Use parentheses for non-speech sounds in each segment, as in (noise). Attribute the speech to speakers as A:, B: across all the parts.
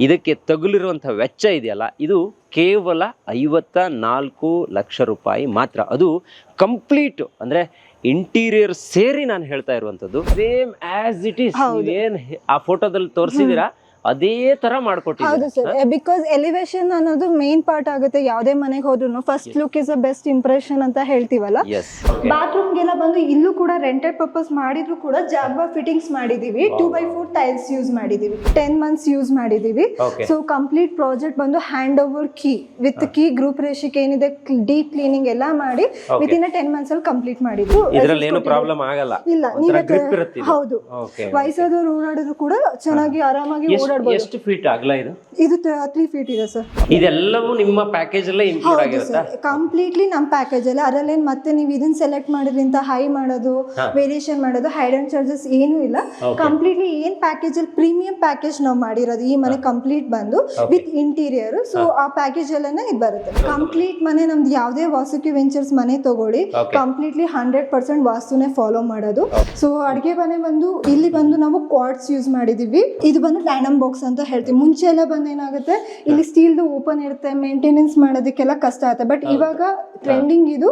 A: ಇದಕ್ಕೆ ತಗುಲಿರುವಂಥ ವೆಚ್ಚ ಇದೆಯಲ್ಲ ಇದು ಕೇವಲ ಐವತ್ತ ನಾಲ್ಕು ಲಕ್ಷ ರೂಪಾಯಿ ಮಾತ್ರ. ಅದು ಕಂಪ್ಲೀಟ್ ಅಂದ್ರೆ ಇಂಟೀರಿಯರ್ ಸೇರಿ ನಾನು ಹೇಳ್ತಾ ಇರುವಂಥದ್ದು. ಸೇಮ್ ಆಸ್ ಇಟ್ ಈಸ್ ಏನು ಆ ಫೋಟೋದಲ್ಲಿ ತೋರಿಸಿದೀರಾ ಅದೇ ತರ
B: ಹೌದು ಸರ್. ಬಿಕಾಸ್ ಎಲಿವೇಶನ್ ಅನ್ನೋದು ಮೇನ್ ಪಾರ್ಟ್ ಆಗುತ್ತೆ ಯಾವುದೇ ಮನೆಗೆ ಹೋದ್ರು first look is a best impression ಅಂತ ಹೇಳ್ತೀವಲ್ಲ? ಬಾತ್ರೂಮ್ಗೆಲ್ಲ ಬಂದು ಇಲ್ಲೂ ಕೂಡ ರೆಂಟೆಡ್ ಪರ್ಪಸ್ ಮಾಡಿದ್ರು ಕೂಡ ಜಾಗ್ವಾ ಫಿಟ್ಟಿಂಗ್ಸ್ ಮಾಡಿದೀವಿ. Two by four tiles use ಮಾಡಿದೀವಿ. ಟೆನ್ ಮಂತ್ಸ್ ಯೂಸ್ ಮಾಡಿದೀವಿ. ಸೊ ಕಂಪ್ಲೀಟ್ ಪ್ರಾಜೆಕ್ಟ್ ಬಂದು hand over key with key group ರೇಷಿಕ್ ಏನಿದೆ ಡೀಪ್ ಕ್ಲೀನಿಂಗ್ ಎಲ್ಲ ಮಾಡಿ ವಿತ್ ಇನ್ ಟೆನ್ ಮಂತ್ಸ್ ಅಲ್ಲಿ ಕಂಪ್ಲೀಟ್
A: ಮಾಡಿದ್ರು. ಪ್ರಾಬ್ಲಮ್ ಆಗಲ್ಲ.
B: ಇಲ್ಲ ನೀವೇ ಹೌದು. ವಯಸ್ಸಾದವ್ರು ಓಡಾಡಿದ್ರು ಕೂಡ ಚೆನ್ನಾಗಿ ಆರಾಮಾಗಿ ಓಡಾಡ್ಬೋದು
A: ಎಷ್ಟು ಫೀಟ್ ಅಗಲ ಇದು?
B: ಇದು ತ್ರೀ ಫೀಟ್ ಇದೆ ಸರ್
A: ಇದೆಲ್ಲವೂ ನಿಮ್ಮ ಪ್ಯಾಕೇಜ್ ಅಲ್ಲೇ ಇನ್ಕ್ಲೂಡ್
B: ಹೌದು
A: ಆಗಿರುತ್ತಾ?
B: ಸರ್ ಕಂಪ್ಲೀಟ್ಲಿ ನಮ್ಮ ಪ್ಯಾಕೇಜ್ ಅಲ್ಲಿ. ಅದರಲ್ಲೇನು ಮತ್ತೆ ನೀವು ಇದನ್ನ ಸೆಲೆಕ್ಟ್ ಮಾಡೋದ್ರಿಂದ ಹೈ ಮಾಡೋದು ವೇರಿಯೇಷನ್ ಮಾಡೋದು ಹೈಡ್ ಚಾರ್ಜಸ್ ಏನೂ ಇಲ್ಲ. ಕಂಪ್ಲೀಟ್ಲಿ ಏನ್ ಪ್ಯಾಕೇಜ್ ಅಲ್ಲಿ ಪ್ರೀಮಿಯಂ ಪ್ಯಾಕೇಜ್ ನಾವು ಮಾಡಿರೋದು. ಈ ಮನೆ ಕಂಪ್ಲೀಟ್ ಬಂದು ವಿತ್ ಇಂಟೀರಿಯರ್ ಸೊ ಆ ಪ್ಯಾಕೇಜ್ ಅಲ್ಲೇ ಇದು ಬರುತ್ತೆ. ಕಂಪ್ಲೀಟ್ ಮನೆ ನಮ್ದು ಯಾವುದೇ ವಾಸುಕಿ ವೆಂಚರ್ಸ್ ಮನೆ ತಗೊಳ್ಳಿ. ಕಂಪ್ಲೀಟ್ಲಿ ಹಂಡ್ರೆಡ್ ಪರ್ಸೆಂಟ್ ವಾಸ್ತುನೇ ಫಾಲೋ ಮಾಡೋದು. ಸೊ ಅಡುಗೆ ಮನೆ ಬಂದು ಇಲ್ಲಿ ಬಂದು ನಾವು ಕ್ವಾಡ್ಸ್ ಯೂಸ್ ಮಾಡಿದೀವಿ. ಇದು ಬಂದು ಟ್ಯಾನಮ್ ಬಾಕ್ಸ್ ಅಂತ ಹೇಳ್ತೀವಿ. ಮುಂಚೆ ಎಲ್ಲ ಬಂದು ಏನಾಗುತ್ತೆ? ಇಲ್ಲಿ ಸ್ಟೀಲ್ದು ಓಪನ್ ಇರುತ್ತೆ ಮೇಂಟೆನೆನ್ಸ್ ಮಾಡೋದಕ್ಕೆಲ್ಲ ಕಷ್ಟ ಆಗುತ್ತೆ. ಬಟ್ ಇವಾಗ ಟ್ರೆಂಡಿಂಗ್ ಇದು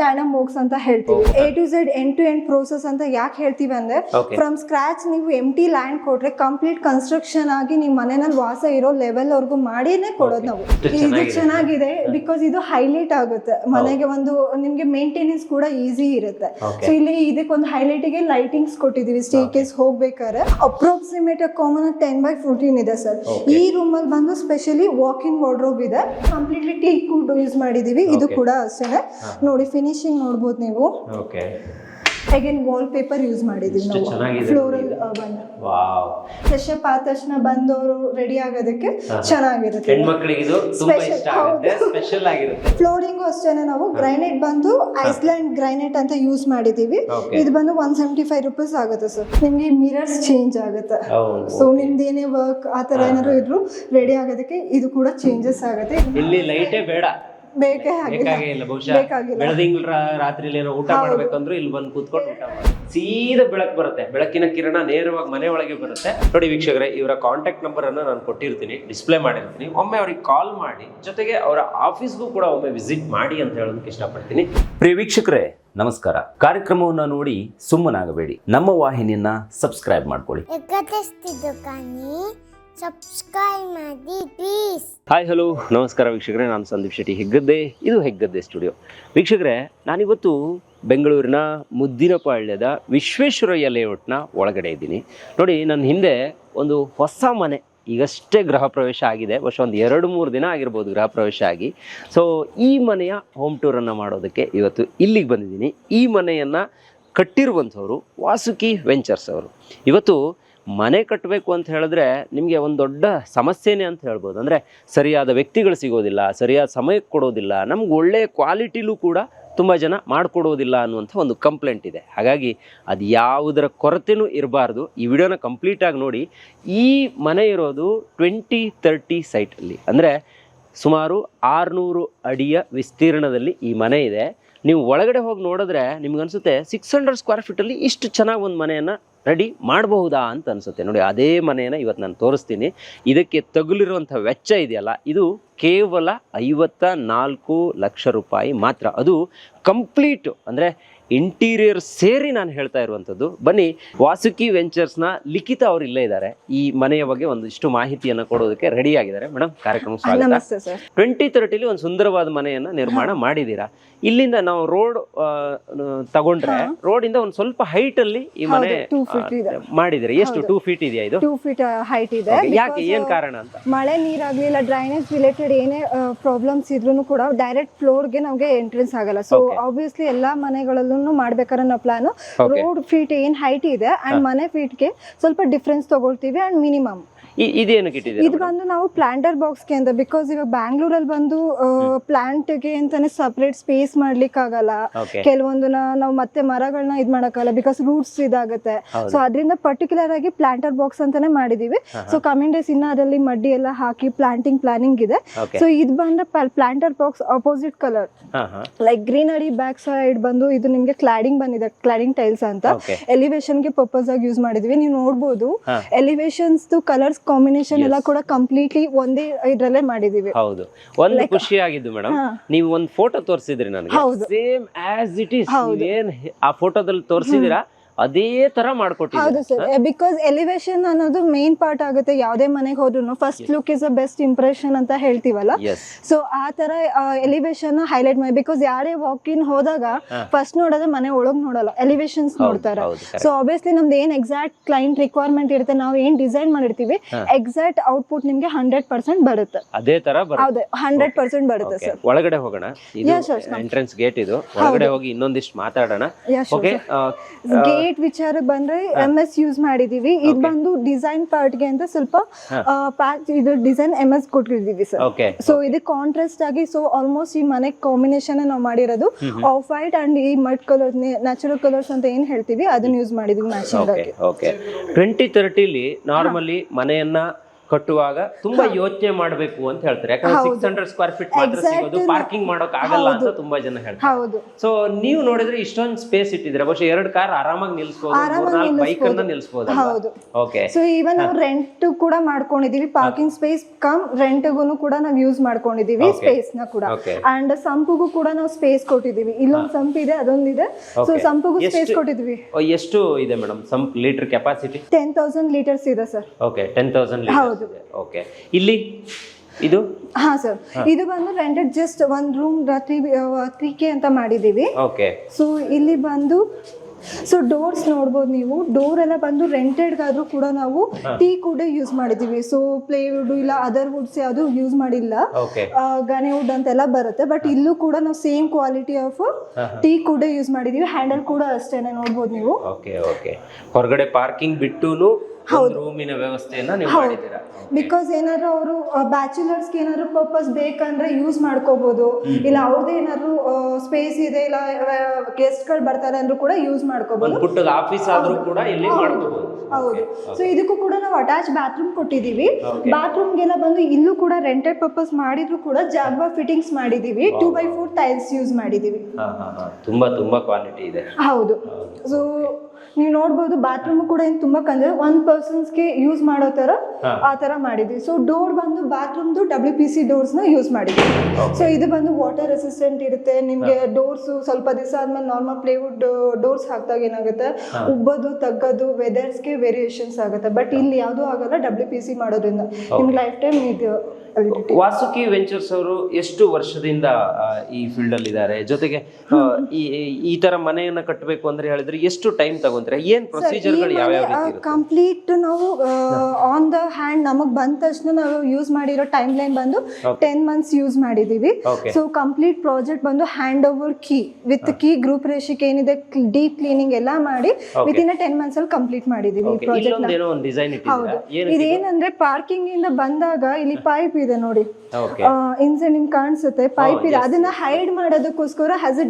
B: ಟ್ಯಾನಮ್ ಬಾಕ್ಸ್ ಅಂತ ಹೇಳ್ತೀವಿ. A to Z end to end process ಅಂತ ಯಾಕೆ ಹೇಳ್ತೀವಿ ಅಂದ್ರೆ ಫ್ರಮ್ ಸ್ಕ್ರಾಚ್ ನೀವು ಎಂ ಟಿ ಲ್ಯಾಂಡ್ ಕೊಟ್ರೆ ಕಂಪ್ಲೀಟ್ ಕನ್ಸ್ಟ್ರಕ್ಷನ್ ಆಗಿ ನಿಮ್ಮ ಮನೆಯಲ್ಲಿ ವಾಸ ಇರೋ ಲೆವೆಲ್ ಅವ್ರಿಗೂ ಮಾಡಿನೇ ಕೊಡೋದು ನಾವು. ಇದು
A: ಚೆನ್ನಾಗಿದೆ.
B: ಬಿಕಾಸ್ ಇದು ಹೈಲೈಟ್ ಆಗುತ್ತೆ. ಮನೆಗೆ ಒಂದು ನಿಮ್ಗೆ ಮೇಂಟೆನೆನ್ಸ್ ಕೂಡ ಈಸಿ ಇರುತ್ತೆ. ಸೊ ಇಲ್ಲಿ ಇದಕ್ಕೊಂದು ಹೈಲೈಟ್ಗೆ ಲೈಟಿಂಗ್ಸ್ ಕೊಟ್ಟಿದೀವಿ ಸ್ಟೇ ಕೇಸ್ ಹೋಗ್ಬೇಕಾದ್ರೆ approximate common ten by fourteen ಇದೆ ಸರ್ ಈ ರೂಮ್ ಅಲ್ಲಿ ಬಂದು ಸ್ಪೆಷಲಿ ವಾಕ್ ಇನ್ ವಾರ್ಡ್ರೋಬ್ ಇದೆ. ಕಂಪ್ಲೀಟ್ಲಿ ಟೀ ಕೂಡ ಯೂಸ್ ಮಾಡಿದೀವಿ. ಇದು ಕೂಡ ಅಷ್ಟೇ ನೋಡಿ ಫಿನಿಶಿಂಗ್ ನೋಡ್ಬೋದು ನೀವು.
A: Okay
B: again wall paper use ಮಾಡಿದೀವಿ ನಾವು. Floral
A: wow.
B: ಫ್ರೆಶ್ ಅಪ್ ಆದ ತಕ್ಷಣ ಬಂದವರು ರೆಡಿ ಆಗೋದಕ್ಕೆ ಚೆನ್ನಾಗಿರುತ್ತೆ.
A: ಸ್ಪೆಷಲ್ ಆಗಿರುತ್ತೆ.
B: ಫ್ಲೋರಿಂಗು ಅಷ್ಟೇನೆ ನಾವು. ಗ್ರೈನೇಟ್ ಬಂದು ಐಸ್ಲ್ಯಾಂಡ್ ಗ್ರೈನೇಟ್ ಅಂತ ಯೂಸ್ ಮಾಡಿದೀವಿ ಇದು ಬಂದು ಒನ್ ಸೆವೆಂಟಿ ಫೈವ್ ರುಪೀಸ್ ಆಗುತ್ತೆ ಸರ್ ನಿಮ್ಗೆ ಮಿರರ್ಸ್ ಚೇಂಜ್ ಆಗುತ್ತೆ. ಸೊ ನಿಮ್ದೇನೇ ವರ್ಕ್ ಆ ಥರ ಏನಾದ್ರು ಇದ್ರು ರೆಡಿ ಆಗೋದಕ್ಕೆ ಇದು ಕೂಡ ಚೇಂಜಸ್ ಆಗುತ್ತೆ.
A: ಇಲ್ಲಿ ಲೈಟೇ ಬೇಡ.
B: ಬೇಕೇ
A: ಬೇಕಾಗೇ ಇಲ್ಲ ಬಹುಶಃ
B: ಬೇಕಾಗಿಲ್ಲ.
A: ಬೆಳದಿಂಗ್ ರಾತ್ರಿ ಏನೋ ಊಟ ಮಾಡ್ಬೇಕಂದ್ರೂ ಇಲ್ಲಿ ಬಂದು ಕೂತ್ಕೊಂಡು ಊಟ ಮಾಡಿ ಸೀದಾ ಬೆಳಕು ಬರುತ್ತೆ. ಬೆಳಕಿನ ಕಿರಣ ನೇರವಾಗಿ ಮನೆ ಒಳಗೆ ಬರುತ್ತೆ. ನೋಡಿ ವೀಕ್ಷಕರೇ ಇವರ ಕಾಂಟ್ಯಾಕ್ಟ್ ನಂಬರ್ ಅನ್ನ ನಾನು ಕೊಟ್ಟಿರ್ತೀನಿ ಡಿಸ್ಪ್ಲೇ ಮಾಡಿರ್ತೀನಿ. ಒಮ್ಮೆ ಅವ್ರಿಗೆ ಕಾಲ್ ಮಾಡಿ ಜೊತೆಗೆ ಅವರ ಆಫೀಸ್ಗೂ ಕೂಡ ಒಮ್ಮೆ ವಿಸಿಟ್ ಮಾಡಿ ಅಂತ ಹೇಳೋದಕ್ಕೆ ಇಷ್ಟಪಡ್ತೀನಿ.
C: ಪ್ರಿಯ ವೀಕ್ಷಕರೇ ನಮಸ್ಕಾರ. ಕಾರ್ಯಕ್ರಮವನ್ನು ನೋಡಿ ಸುಮ್ಮನಾಗಬೇಡಿ. ನಮ್ಮ ವಾಹಿನಿಯನ್ನ ಸಬ್ಸ್ಕ್ರೈಬ್ ಮಾಡ್ಕೊಳ್ಳಿ.
D: ಸಬ್ಸ್ಕ್ರೈಬ್ ಮಾಡಿ ಪ್ಲೀಸ್
A: ಹಾಯ್ ಹಲೋ ನಮಸ್ಕಾರ ವೀಕ್ಷಕರೇ, ನಾನು ಸಂದೀಪ್ ಶೆಟ್ಟಿ ಹೆಗ್ಗದ್ದೆ. ಇದು ಹೆಗ್ಗದ್ದೆ ಸ್ಟುಡಿಯೋ ವೀಕ್ಷಕರೇ, ನಾನಿವತ್ತು ಬೆಂಗಳೂರಿನ ಮುದ್ದಿನಪಾಳ್ಯದ ವಿಶ್ವೇಶ್ವರಯ್ಯ ಲೇಔಟ್ನ ಒಳಗಡೆ ಇದ್ದೀನಿ. ನೋಡಿ, ನನ್ನ ಹಿಂದೆ ಒಂದು ಹೊಸ ಮನೆ, ಈಗಷ್ಟೇ ಗೃಹ ಪ್ರವೇಶ ಆಗಿದೆ. ವರ್ಷ ಒಂದು ಎರಡು ಮೂರು ದಿನ ಆಗಿರ್ಬೋದು ಗೃಹ ಪ್ರವೇಶ ಆಗಿ. ಸೊ ಈ ಮನೆಯ ಹೋಮ್ ಟೂರನ್ನು ಮಾಡೋದಕ್ಕೆ ಇವತ್ತು ಇಲ್ಲಿಗೆ ಬಂದಿದ್ದೀನಿ. ಈ ಮನೆಯನ್ನು ಕಟ್ಟಿರುವಂಥವ್ರು ವಾಸುಕಿ ವೆಂಚರ್ಸ್ ಅವರು. ಇವತ್ತು ಮನೆ ಕಟ್ಟಬೇಕು ಅಂತ ಹೇಳಿದ್ರೆ ನಿಮಗೆ ಒಂದು ದೊಡ್ಡ ಸಮಸ್ಯೆನೇ ಅಂತ ಹೇಳ್ಬೋದು. ಅಂದರೆ ಸರಿಯಾದ ವ್ಯಕ್ತಿಗಳು ಸಿಗೋದಿಲ್ಲ, ಸರಿಯಾದ ಸಮಯಕ್ಕೆ ಕೊಡೋದಿಲ್ಲ, ನಮ್ಗೆ ಒಳ್ಳೆಯ ಕ್ವಾಲಿಟಿಲೂ ಕೂಡ ತುಂಬ ಜನ ಮಾಡಿಕೊಡೋದಿಲ್ಲ ಅನ್ನುವಂಥ ಒಂದು ಕಂಪ್ಲೇಂಟ್ ಇದೆ. ಹಾಗಾಗಿ ಅದು ಯಾವುದರ ಕೊರತೆನೂ ಇರಬಾರ್ದು. ಈ ವಿಡಿಯೋನ ಕಂಪ್ಲೀಟಾಗಿ ನೋಡಿ. ಈ ಮನೆ ಇರೋದು ಟ್ವೆಂಟಿ ತರ್ಟಿ ಸೈಟಲ್ಲಿ. ಅಂದರೆ ಸುಮಾರು ಆರುನೂರು ಅಡಿಯ ವಿಸ್ತೀರ್ಣದಲ್ಲಿ ಈ ಮನೆ ಇದೆ. ನೀವು ಒಳಗಡೆ ಹೋಗಿ ನೋಡಿದ್ರೆ ನಿಮ್ಗೆ ಅನಿಸುತ್ತೆ ಸಿಕ್ಸ್ ಹಂಡ್ರೆಡ್ ಸ್ಕ್ವೇರ್ ಫೀಟಲ್ಲಿ ಇಷ್ಟು ಚೆನ್ನಾಗಿ ಒಂದು ಮನೆಯನ್ನು ರೆಡಿ ಮಾಡಬಹುದಾ ಅಂತ ಅನಿಸುತ್ತೆ. ನೋಡಿ ಅದೇ ಮನೆಯನ್ನ ಇವತ್ತು ನಾನು ತೋರಿಸ್ತೀನಿ. ಇದಕ್ಕೆ ತಗುಲಿರುವಂಥ ವೆಚ್ಚ ಇದೆಯಲ್ಲ ಇದು ಕೇವಲ ಐವತ್ತ ನಾಲ್ಕು ಲಕ್ಷ ರೂಪಾಯಿ ಮಾತ್ರ. ಅದು ಕಂಪ್ಲೀಟ್ ಅಂದರೆ ಇಂಟೀರಿಯರ್ ಸೇರಿ ನಾನು ಹೇಳ್ತಾ ಇರುವಂಥದ್ದು. ಬನ್ನಿ ವಾಸುಕಿ ವೆಂಚರ್ಸ್ನ ಲಿಖಿತ ಅವರು ಇಲ್ಲೇ ಇದ್ದಾರೆ. ಈ ಮನೆಯ ಬಗ್ಗೆ ಒಂದಿಷ್ಟು ಮಾಹಿತಿಯನ್ನು ಕೊಡೋದಕ್ಕೆ ರೆಡಿ ಆಗಿದ್ದಾರೆ. ಮೇಡಮ್ ಕಾರ್ಯಕ್ರಮ ಸ್ವಾಗತ. ಟ್ವೆಂಟಿ ತರ್ಟಿಲಿ ಒಂದು ಸುಂದರವಾದ ಮನೆಯನ್ನ ನಿರ್ಮಾಣ ಮಾಡಿದ್ದೀರಾ? ಇಲ್ಲಿಂದ ನಾವು ರೋಡ್ ತಗೊಂಡ್ರೆ ರೋಡ್ ಇಂದ ಒಂದ್ ಸ್ವಲ್ಪ ಹೈಟ್ ಅಲ್ಲಿ ಈ ಮನೆ
B: ಮಾಡಿದ್ರೆ feet ಇದೆ.
A: ಮಾಡಿದಿರಿ. ಎಷ್ಟು ಟೂ ಫೀಟ್ ಇದೆಯಾ ಇದು?
B: ಟೂ ಫೀಟ್ ಹೈಟ್ ಇದೆ.
A: ಯಾಕೆ? ಏನ್ ಕಾರಣ ಅಂತ?
B: ಮಳೆ ನೀರಾಗ್ಲಿಲ್ಲ ಡ್ರೈನೇಜ್ ರಿಲೇಟೆಡ್ ಏನೇ ಪ್ರಾಬ್ಲಮ್ಸ್ ಇದ್ರೂ ಕೂಡ ಡೈರೆಕ್ಟ್ ಫ್ಲೋರ್ಗೆ ನಮಗೆ ಎಂಟ್ರೆನ್ಸ್ ಆಗಲ್ಲ. ಸೊ. ಆಬ್ವಿಯಸ್ಲಿ ಎಲ್ಲಾ ಮನೆಗಳಲ್ಲೂ ಮಾಡ್ಬೇಕಾದ್ರೆ ನಾವು ಪ್ಲಾನ್ ರೋಡ್ ಫೀಟ್ ಏನ್ ಹೈಟ್ ಇದೆ ಅಂಡ್ ಮನೆ ಫೀಟ್ಗೆ ಸ್ವಲ್ಪ ಡಿಫ್ರೆನ್ಸ್ ತಗೊಳ್ತೀವಿ ಅಂಡ್ ಮಿನಿಮಮ್
A: ಇದೇನಕ್ಕೆ
B: ಇದು ಬಂದು ನಾವು ಪ್ಲಾಂಟರ್ ಬಾಕ್ಸ್ಗೆ ಅಂತ ಬಿಕಾಸ್ ಇವಾಗ ಬ್ಯಾಂಗ್ಳೂರಲ್ಲಿ ಬಂದು ಪ್ಲಾಂಟ್ಗೆ ಅಂತಾನೆ ಸಪ್ರೇಟ್ ಸ್ಪೇಸ್ ಮಾಡ್ಲಿಕ್ಕೆ ಆಗಲ್ಲ
A: ಓಕೆ
B: ಕೆಲವೊಂದನ್ನ ನಾವು ಮತ್ತೆ ಮರಗಳನ್ನ ಇದ್ ಮಾಡಕ್ಕಲ್ಲ ಬಿಕಾಸ್ ರೂಟ್ಸ್ ಇದಾಗುತ್ತೆ. ಸೊ ಅದರಿಂದ ಪರ್ಟಿಕ್ಯುಲರ್ ಆಗಿ ಪ್ಲಾಂಟರ್ ಬಾಕ್ಸ್ ಅಂತಾನೆ ಮಾಡಿದೀವಿ. ಸೊ ಕಮಿಂಗ್ ಡೇಸ್ ಇನ್ನ ಅದರಲ್ಲಿ ಮಡ್ಡಿ ಎಲ್ಲ ಹಾಕಿ ಪ್ಲಾಂಟಿಂಗ್ ಪ್ಲಾನಿಂಗ್ ಇದೆ. ಸೊ ಇದು ಬಂದ್ರೆ planter box opposite colour like greenery back side ಬಂದು ಇದು ನಿಮ್ಗೆ ಕ್ಲಾಡಿಂಗ್ ಬಂದಿದೆ ಕ್ಲಾಡಿಂಗ್ ಟೈಲ್ಸ್ ಅಂತ. ಎಲಿವೇಶನ್ಗೆ ಪರ್ಪಸ್ ಆಗಿ ಯೂಸ್ ಮಾಡಿದ್ವಿ. ನೀವು ನೋಡ್ಬೋದು. ಎಲಿವೇಶನ್ಸ್ ಕಲರ್ಸ್ ಕಾಂಬಿನೇಷನ್ ಎಲ್ಲ ಕೂಡ ಕಂಪ್ಲೀಟ್ಲಿ ಒಂದೇ ಇದ್ರಲ್ಲೇ ಮಾಡಿದೀವಿ.
A: ಹೌದು. ಒಂದು ಖುಷಿ ಆಗಿದ್ದು ಮೇಡಮ್ ನೀವು ಒಂದು ಫೋಟೋ ತೋರಿಸಿದ್ರಿ ನನಗೆ. ಸೇಮ್ ಆಸ್ ಇಟ್ ಇಸ್ ಏನ್ ಆ ಫೋಟೋದಲ್ಲಿ ತೋರಿಸಿದಿರಾ ಅದೇ ತರ
B: ಹೌದು ಸರ್. ಬಿಕಾಸ್ ಎಲಿವೇಶನ್ ಅನ್ನೋದು ಮೇನ್ ಪಾರ್ಟ್ ಆಗುತ್ತೆ. ಯಾವುದೇ ಮನೆಗೆ ಹೋದ್ರು first look is a best impression ಅಂತ ಹೇಳ್ತೀವಲ್ಲ? ಸೊ ಆ ತರ ಎಲಿವೇಶನ್ ಹೈಲೈಟ್ ಮಾಡಿ ಬಿಕಾಸ್ ಯಾರೇ ವಾಕ್ ಇನ್ ಹೋದಾಗ ಫಸ್ಟ್ ನೋಡೋದ್ರೆ ಮನೆ ಒಳಗ್ ನೋಡಲ್ಲ ಎಲಿವೇಶನ್ಸ್ ನೋಡ್ತಾರೆ. ಸೊ ಆಬ್ವಿಯಸ್ಲಿ ನಮ್ದು ಏನ್ ಎಕ್ಸಾಕ್ಟ್ ಕ್ಲೈಂಟ್ ರಿಕ್ವೈರ್ಮೆಂಟ್ ಇರುತ್ತೆ ನಾವು ಏನ್ ಡಿಸೈನ್ ಮಾಡಿರ್ತೀವಿ ಎಕ್ಸಾಕ್ಟ್ ಔಟ್ಪುಟ್ ನಿಮ್ಗೆ ಹಂಡ್ರೆಡ್ ಪರ್ಸೆಂಟ್ ಬರುತ್ತೆ.
A: ಅದೇ ತರ
B: ಹೌದು ಹಂಡ್ರೆಡ್ ಪರ್ಸೆಂಟ್ ಬರುತ್ತೆ ಸರ್
A: ಒಳಗಡೆ ಹೋಗೋಣ. ಎಂಟ್ರೆನ್ಸ್ ಗೇಟ್ ಇದು. ಒಳಗಡೆ ಹೋಗಿ ಇನ್ನೊಂದಿಷ್ಟು ಮಾತಾಡೋಣ. ಓಕೆ
B: ಗೇಟ್ ವಿಚಾರ ಬಂದ್ರೆ ಎಂ ಎಸ್ ಯೂಸ್ ಮಾಡಿದೀವಿ. ಇದು ಬಂದು ಡಿಸೈನ್ ಪಾರ್ಟ್ಗೆ ಅಂತ ಸ್ವಲ್ಪ ಪ್ಯಾಕ್ ಇದು ಡಿಸೈನ್ ಎಂ ಎಸ್ ಕೊಟ್ಟಿದೀವಿ ಸರ್
A: ಓಕೆ
B: ಸೊ ಇದು ಕಾಂಟ್ರಾಸ್ಟ್ ಆಗಿ ಸೊ ಆಲ್ಮೋಸ್ಟ್ ಈ ಮನೆ ಕಾಂಬಿನೇಷನ್ ನಾವು ಮಾಡಿರೋದು. ಆಫ್ ವೈಟ್ ಅಂಡ್ ಈ ಮಡ್ ಕಲರ್ ನ್ಯಾಚುರಲ್ ಕಲರ್ಸ್ ಅಂತ ಏನ್ ಹೇಳ್ತೀವಿ ಅದನ್ನ ಯೂಸ್ ಮಾಡಿದೀವಿ ಮ್ಯಾಚಿಂಗ್ ಆಗಿ
A: ಓಕೆ ಟ್ವೆಂಟಿ ತರ್ಟಿಲಿ ನಾರ್ಮಲಿ ಮನೆಯನ್ನ ಕಟ್ಟುವಾಗ ತುಂಬಾ ಯೋಚನೆ ಮಾಡಬೇಕು ಅಂತ ಹೇಳ್ತಾರೆ. ಯಾಕಂದ್ರೆ ಸಿಕ್ಸ್ ಹಂಡ್ರೆಡ್ ಸ್ಕ್ವೇರ್ ಫೀಟ್ ಮಾತ್ರ ಸಿಗೋದು ಪಾರ್ಕಿಂಗ್ ಮಾಡೋಕ್ ಆಗಲ್ಲ ಅಂತ ತುಂಬಾ ಜನ ಹೇಳ್ತಾರೆ. ಸೊ ನೀವು ನೋಡಿದ್ರೆ ಇಷ್ಟೊಂದು ಸ್ಪೇಸ್ ಇಟ್ಟಿದ್ರೆ ಬಹುಶಃ ಎರಡು ಕಾರ್ ಆರಾಮಾಗಿ ನಿಲ್ಸ್ಬೋದು ಮೂರ್ನಾಲ್ಕು ಬೈಕ್ ಅನ್ನ ನಿಲ್ಸ್ಬೋದು
B: ಹೌದು.
A: ಓಕೆ
B: ಸೊ ಈವನ್ ನಾವು ರೆಂಟ್ ಕೂಡ ಮಾಡ್ಕೊಂಡಿದೀವಿ ಪಾರ್ಕಿಂಗ್ ಸ್ಪೇಸ್ ಕಮ್ ರೆಂಟ್ಗೂ ಕೂಡ ನಾವು ಯೂಸ್ ಮಾಡ್ಕೊಂಡಿದೀವಿ ಸ್ಪೇಸ್ನ ಕೂಡ. ಅಂಡ್ ಸಂಪಿಗೂ ಕೂಡ ನಾವು ಸ್ಪೇಸ್ ಕೊಟ್ಟಿದೀವಿ ಇಲ್ಲೊಂದು ಸಂಪ್ ಇದೆ ಅದೊಂದಿದೆ. ಸೊ ಸಂಪುಗೂ ಸ್ಪೇಸ್
A: ಕೊಟ್ಟಿದೀವಿ
B: ಕೊಟ್ಟಿದ್ವಿ
A: ಎಷ್ಟು ಇದೆ madam sump litre capacity
B: ten thousand litres ಇದೆ ಸರ್
A: ಓಕೆ ಟೆನ್ ತೌಸಂಡ್
B: ಹೌದು.
A: ಓಕೆ ಇಲ್ಲಿ? ಇದು?
B: ಹಾ ಸರ್ ಇದು ಬಂದು ರೆಂಟೆಡ್ ಜಸ್ಟ್ ಒಂದ್ ರೂಮ್ ರಾತ್ರಿ ತ್ರೀ ಕೆ ಅಂತ ಮಾಡಿದೀವಿ
A: ಓಕೆ
B: ಸೊ ಇಲ್ಲಿ ಬಂದು ಸೊ ಡೋರ್ಸ್ ನೋಡ್ಬೋದು ನೀವು. ಡೋರ್ ಎಲ್ಲ ಬಂದು ರೆಂಟೆಡ್ಗಾದ್ರೂ ಕೂಡ ನಾವು ಟೀ ಕೂಡ ಯೂಸ್ ಮಾಡಿದೀವಿ ಸೊ ಪ್ಲೇವುಡ್ ಇಲ್ಲ ಅದರ್ ವುಡ್ಸ್ ಯಾವುದು ಯೂಸ್ ಮಾಡಿಲ್ಲ. ವುಡ್ ಅಂತೆಲ್ಲ ಬರುತ್ತೆ. ಬಟ್ ಇಲ್ಲೂ ಕೂಡ ನಾವು ಸೇಮ್ ಕ್ವಾಲಿಟಿ ಆಫ್ ಟೀ ಕೂಡ ಯೂಸ್ ಮಾಡಿದೀವಿ ಹ್ಯಾಂಡಲ್ ಕೂಡ ಅಷ್ಟೇನೆ ನೋಡ್ಬೋದು ನೀವು.
A: ಓಕೆ ಓಕೆ ಹೊರಗಡೆ ಪಾರ್ಕಿಂಗ್ ಬಿಟ್ಟುನು ರೂಮಿನ ವ್ಯವಸ್ಥೆಯನ್ನ ನೀವು ಮಾಡಿದ್ದೀರಾ?
B: ಬಿಕಾಸ್ ಏನಾದ್ರು ಅವರು ಬ್ಯಾಚುಲರ್ಸ್ಗೆ ಏನಾದ್ರು ಪರ್ಪಸ್ ಬೇಕಂದ್ರೆ ಯೂಸ್ ಮಾಡ್ಕೋಬಹುದು ಇಲ್ಲ ಅವ್ರದ್ದು ಏನಾದ್ರು ಸ್ಪೇಸ್ ಇದೆ ಇಲ್ಲ ಗೆಸ್ಟ್ಗಳು ಬರ್ತಾರೆ ಅಂದ್ರೂ ಕೂಡ ಯೂಸ್ ಮಾಡ್ಕೋಬಹುದು
A: ಪುಟ್ಟದ ಆಫೀಸ್ ಆದ್ರೂ ಕೂಡ ಇಲ್ಲಿ ಮಾಡ್ಕೋಬಹುದು
B: ಹೌದು. ಸೊ ಇದಕ್ಕೂ ಕೂಡ ನಾವು ಅಟ್ಯಾಚ್ ಬಾತ್ರೂಮ್ ಕೊಟ್ಟಿದೀವಿ ಬಾತ್ರೂಮ್ಗೆಲ್ಲ ಬಂದು ಇಲ್ಲೂ ಕೂಡ ರೆಂಟೆಡ್ ಪರ್ಪಸ್ ಮಾಡಿದ್ರು ಕೂಡ ಜಾಗ್ವಾ ಫಿಟ್ಟಿಂಗ್ಸ್ ಮಾಡಿದೀವಿ two by four tiles use
A: ಹಾ ತುಂಬಾ ತುಂಬಾ ಕ್ವಾಲಿಟಿ ಇದೆ.
B: ಹೌದು. ಸೊ ನೀವು ನೋಡ್ಬೋದು ಬಾತ್ರೂಮ್ ಕೂಡ ಏನು ತುಂಬಾ ಕಂದ್ರೆ ಒನ್ ಪರ್ಸನ್ಸ್ಗೆ ಯೂಸ್ ಮಾಡೋ ತರ ಆ ತರ ಮಾಡಿದ್ವಿ. ಸೊ ಡೋರ್ ಬಂದು ಬಾತ್ರೂಮ್ದು ಡಬ್ಲ್ಯೂ ಪಿ ಸಿ ಡೋರ್ಸ್ನ ಯೂಸ್ ಮಾಡಿದ್ವಿ. ಸೊ ಇದು ಬಂದು ವಾಟರ್ ರೆಸಿಸ್ಟೆಂಟ್ ಇರುತ್ತೆ. ನಿಮ್ಗೆ ಡೋರ್ಸ್ ಸ್ವಲ್ಪ ದಿವಸ ಆದ್ಮೇಲೆ ನಾರ್ಮಲ್ ಪ್ಲೇವುಡ್ ಡೋರ್ಸ್ ಹಾಕಿದಾಗ ಏನಾಗುತ್ತೆ? ಉಬ್ಬೋದು ತಗ್ಗೋದು ವೆದರ್ಸ್ಗೆ ವೇರಿಯೇಷನ್ಸ್ ಆಗುತ್ತೆ. ಬಟ್ ಇಲ್ಲಿ ಯಾವುದೂ ಆಗಲ್ಲ ಡಬ್ಲ್ಯೂ ಪಿ ಸಿ ಮಾಡೋದ್ರಿಂದ. ನಿಮ್ಗೆ ಲೈಫ್ ಟೈಮ್ ಇದು
A: ವಾಸುಕಿ ವೆಂಚರ್ಸ್ ಅವರು ಎಷ್ಟು ವರ್ಷದಿಂದ ಈ ಫೀಲ್ಡ್ ಅಲ್ಲಿ ಇದ್ದಾರೆ ಜೊತೆಗೆ (laughs) ಈ ಈ ತರ ಮನೆಯನ್ನ ಕಟ್ಟಬೇಕು ಅಂದ್ರೆ ಹೇಳಿದ್ರೆ ಎಷ್ಟು ಟೈಮ್ ತಗೊಂತಾರೆ ಏನ್ ಪ್ರೊಸೀಜರ್ಗಳು ಯಾವ್ಯಾವ ರೀತಿ ಇರುತ್ತೆ?
B: ಕಂಪ್ಲೀಟ್ ನಾವು ಆನ್ ದ ಹ್ಯಾಂಡ್ ನಮಗ್ ಬಂದ ತಕ್ಷಣ ನಾವು ಯೂಸ್ ಮಾಡಿರೋ ಟೈಮ್ ಲೈನ್ ಬಂದು ಟೆನ್ ಮಂತ್ಸ್ ಯೂಸ್ ಮಾಡಿದೀವಿ.
A: Okay.
B: ಸೊ ಕಂಪ್ಲೀಟ್ ಪ್ರಾಜೆಕ್ಟ್ ಬಂದು hand over key with key group ರೇಷಿಕ್ ಏನಿದೆ ಡೀಪ್ ಕ್ಲೀನಿಂಗ್ ಎಲ್ಲ ಮಾಡಿ ವಿತ್ ಇನ್ ಟೆನ್ ಮಂತ್ಸ್ ಅಲ್ಲಿ ಕಂಪ್ಲೀಟ್ ಮಾಡಿದೀವಿ ಈ
A: Okay,
B: ಪ್ರಾಜೆಕ್ಟ್
A: ಒಂದು ಡಿಸೈನ್
B: ಹೌದು. ಇದೇನಂದ್ರೆ ಪಾರ್ಕಿಂಗ್ ಇಂದ ಬಂದಾಗ ಇಲ್ಲಿ ಪೈಪ್ ಇದೆ ನೋಡಿ.
A: ಓಕೆ
B: ನಿಮ್ ಕಾಣಿಸುತ್ತೆ. ಪೈಪ್ ಇದೆ. ಅದನ್ನ ಹೈಡ್ ಮಾಡೋದಕ್ಕೋಸ್ಕರ ಹ್ಯಾಸ್ ಅ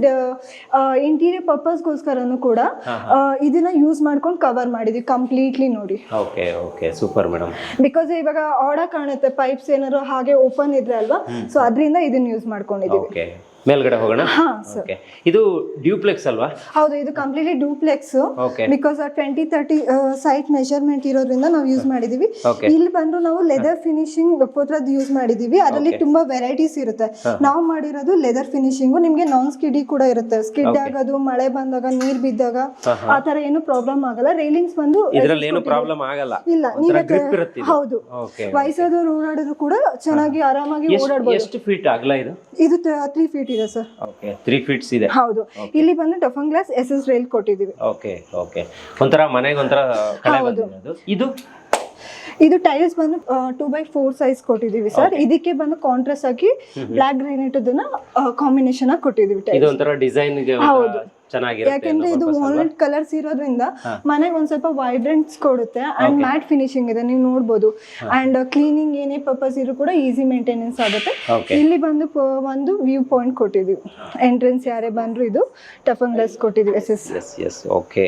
B: ಇಂಟೀರಿಯರ್ ಪರ್ಪಸ್ಗೋಸ್ಕರನು ಕೂಡ ಆ, ಇದನ್ನ ಯೂಸ್ ಮಾಡ್ಕೊಂಡು ಕವರ್ ಮಾಡಿದ್ವಿ ಕಂಪ್ಲೀಟ್ಲಿ ನೋಡಿ.
A: Okay okay super madam
B: because ಇವಾಗ ಆಡ ಕಾಣುತ್ತೆ ಪೈಪ್ಸ್ ಏನಾದ್ರು ಹಾಗೆ ಓಪನ್ ಇದ್ರೆ ಅಲ್ವಾ? ಸೊ ಅದರಿಂದ ಇದನ್ನ ಯೂಸ್ ಮಾಡ್ಕೊಂಡಿದ್ದೀವಿ
A: ಓಕೆ ಮೇಲ್ಗಡೆ ಹೋಗೋಣ?
B: ಹಾ ಸರ್
A: ಓಕೆ ಇದು ಡ್ಯೂಪ್ಲೆಕ್ಸ್ ಅಲ್ವಾ?
B: ಹೌದು ಇದು completely
A: duplex
B: because twenty thirty site measurement ಇರೋದ್ರಿಂದ ನಾವು ಯೂಸ್ ಮಾಡಿದೀವಿ.
A: Okay.
B: ಇಲ್ಲಿ ಬಂದು ನಾವು ಲೆದರ್ ಫಿನಿಶಿಂಗ್ ಪೋತ್ರದ್ದು ಯೂಸ್ ಮಾಡಿದೀವಿ. ಅದರಲ್ಲಿ ತುಂಬಾ ವೆರೈಟೀಸ್ ಇರುತ್ತೆ. ನಾವು ಮಾಡಿರೋದು ಲೆದರ್ ಫಿನಿಶಿಂಗು ನಿಮ್ಗೆ ನಾನ್ ಸ್ಕಿಡಿ ಕೂಡ ಇರುತ್ತೆ. ಸ್ಕಿಡ್ ಆಗೋದು ಮಳೆ ಬಂದಾಗ ನೀರ್ ಬಿದ್ದಾಗ ಆ ತರ ಏನು ಪ್ರಾಬ್ಲಮ್ ಆಗಲ್ಲ. ರೈಲಿಂಗ್ಸ್ ಬಂದು
A: ಇದ್ರಲ್ಲಿ ಏನು ಪ್ರಾಬ್ಲಮ್ ಆಗಲ್ಲ.
B: ಇಲ್ಲ
A: ಒಂಥರ
B: ನೀವೇ
A: grip ಇರುತ್ತೆ ಇದು.
B: ಹೌದು.
A: ಓಕೆ
B: ವಯಸ್ಸಾದವ್ರು ಓಡಾಡಿದ್ರು ಕೂಡ ಚೆನ್ನಾಗಿ ಆರಾಮಾಗಿ ಓಡಾಡಬಹುದು
A: ಎಷ್ಟು ಫೀಟ್ ಅಗಲ ಇದು?
B: ಇದು ತ್ರೀ ಫೀಟ್ ಇದೆ ಸರ್
A: ಓಕೆ ತ್ರೀ ಫೀಟ್ಸ್ ಇದೆ.
B: ಹೌದು. ಇಲ್ಲಿ ಬಂದು toughen glass S S rail ಕೊಟ್ಟಿದೀವಿ
A: okay okay ಒಂಥರ ಮನೆಗೆ ಒಂಥರ ಕಳೆ ಅದು. ಇದು?
B: ಇದು ಟೈಲ್ಸ್ ಬಂದು ಟೂ ಬೈ ಫೋರ್ ಸೈಜ್ ಕೊಟ್ಟಿದೀವಿ ಸರ್ ಇದಕ್ಕೆ ಬಂದು ಕಾಂಟ್ರಾಸ್ಟ್ ಆಗಿ ಬ್ಲಾಕ್ ಗ್ರಾನೈಟ್ ಅದನ್ನ ಕಾಂಬಿನೇಷನ್ ಆಗಿ ಕೊಟ್ಟಿದೀವಿ tiles.
A: ಇದು ಒಂಥರ ಡಿಸೈನ್
B: ಹೌದು. ಯಾಕೆಂದ್ರೆ ಇದು ವಾಲ್ನಟ್ ಕಲರ್ಸ್ ಇರೋದ್ರಿಂದ ಮನೆಗೆ ಒಂದ್ ಸ್ವಲ್ಪ ವೈಬ್ರೆಂಟ್ಸ್ ಕೊಡುತ್ತೆ ಅಂಡ್ ಮ್ಯಾಟ್ ಫಿನಿಶಿಂಗ್ ಇದೆ ನೀವು ನೋಡ್ಬೋದು. ಅಂಡ್ ಕ್ಲೀನಿಂಗ್ ಏನೇ ಪರ್ಪಸ್ ಇದ್ರು ಕೂಡ ಈಸಿ ಮೇಂಟೆನೆನ್ಸ್ ಆಗುತ್ತೆ. ಇಲ್ಲಿ ಬಂದು ಒಂದು ವ್ಯೂ ಪಾಯಿಂಟ್ ಕೊಟ್ಟಿದ್ವಿ. ಎಂಟ್ರೆನ್ಸ್ ಯಾರೇ ಬಂದ್ರು ಇದು toughen glass ಕೊಟ್ಟಿದೀವಿ S S
A: S S okay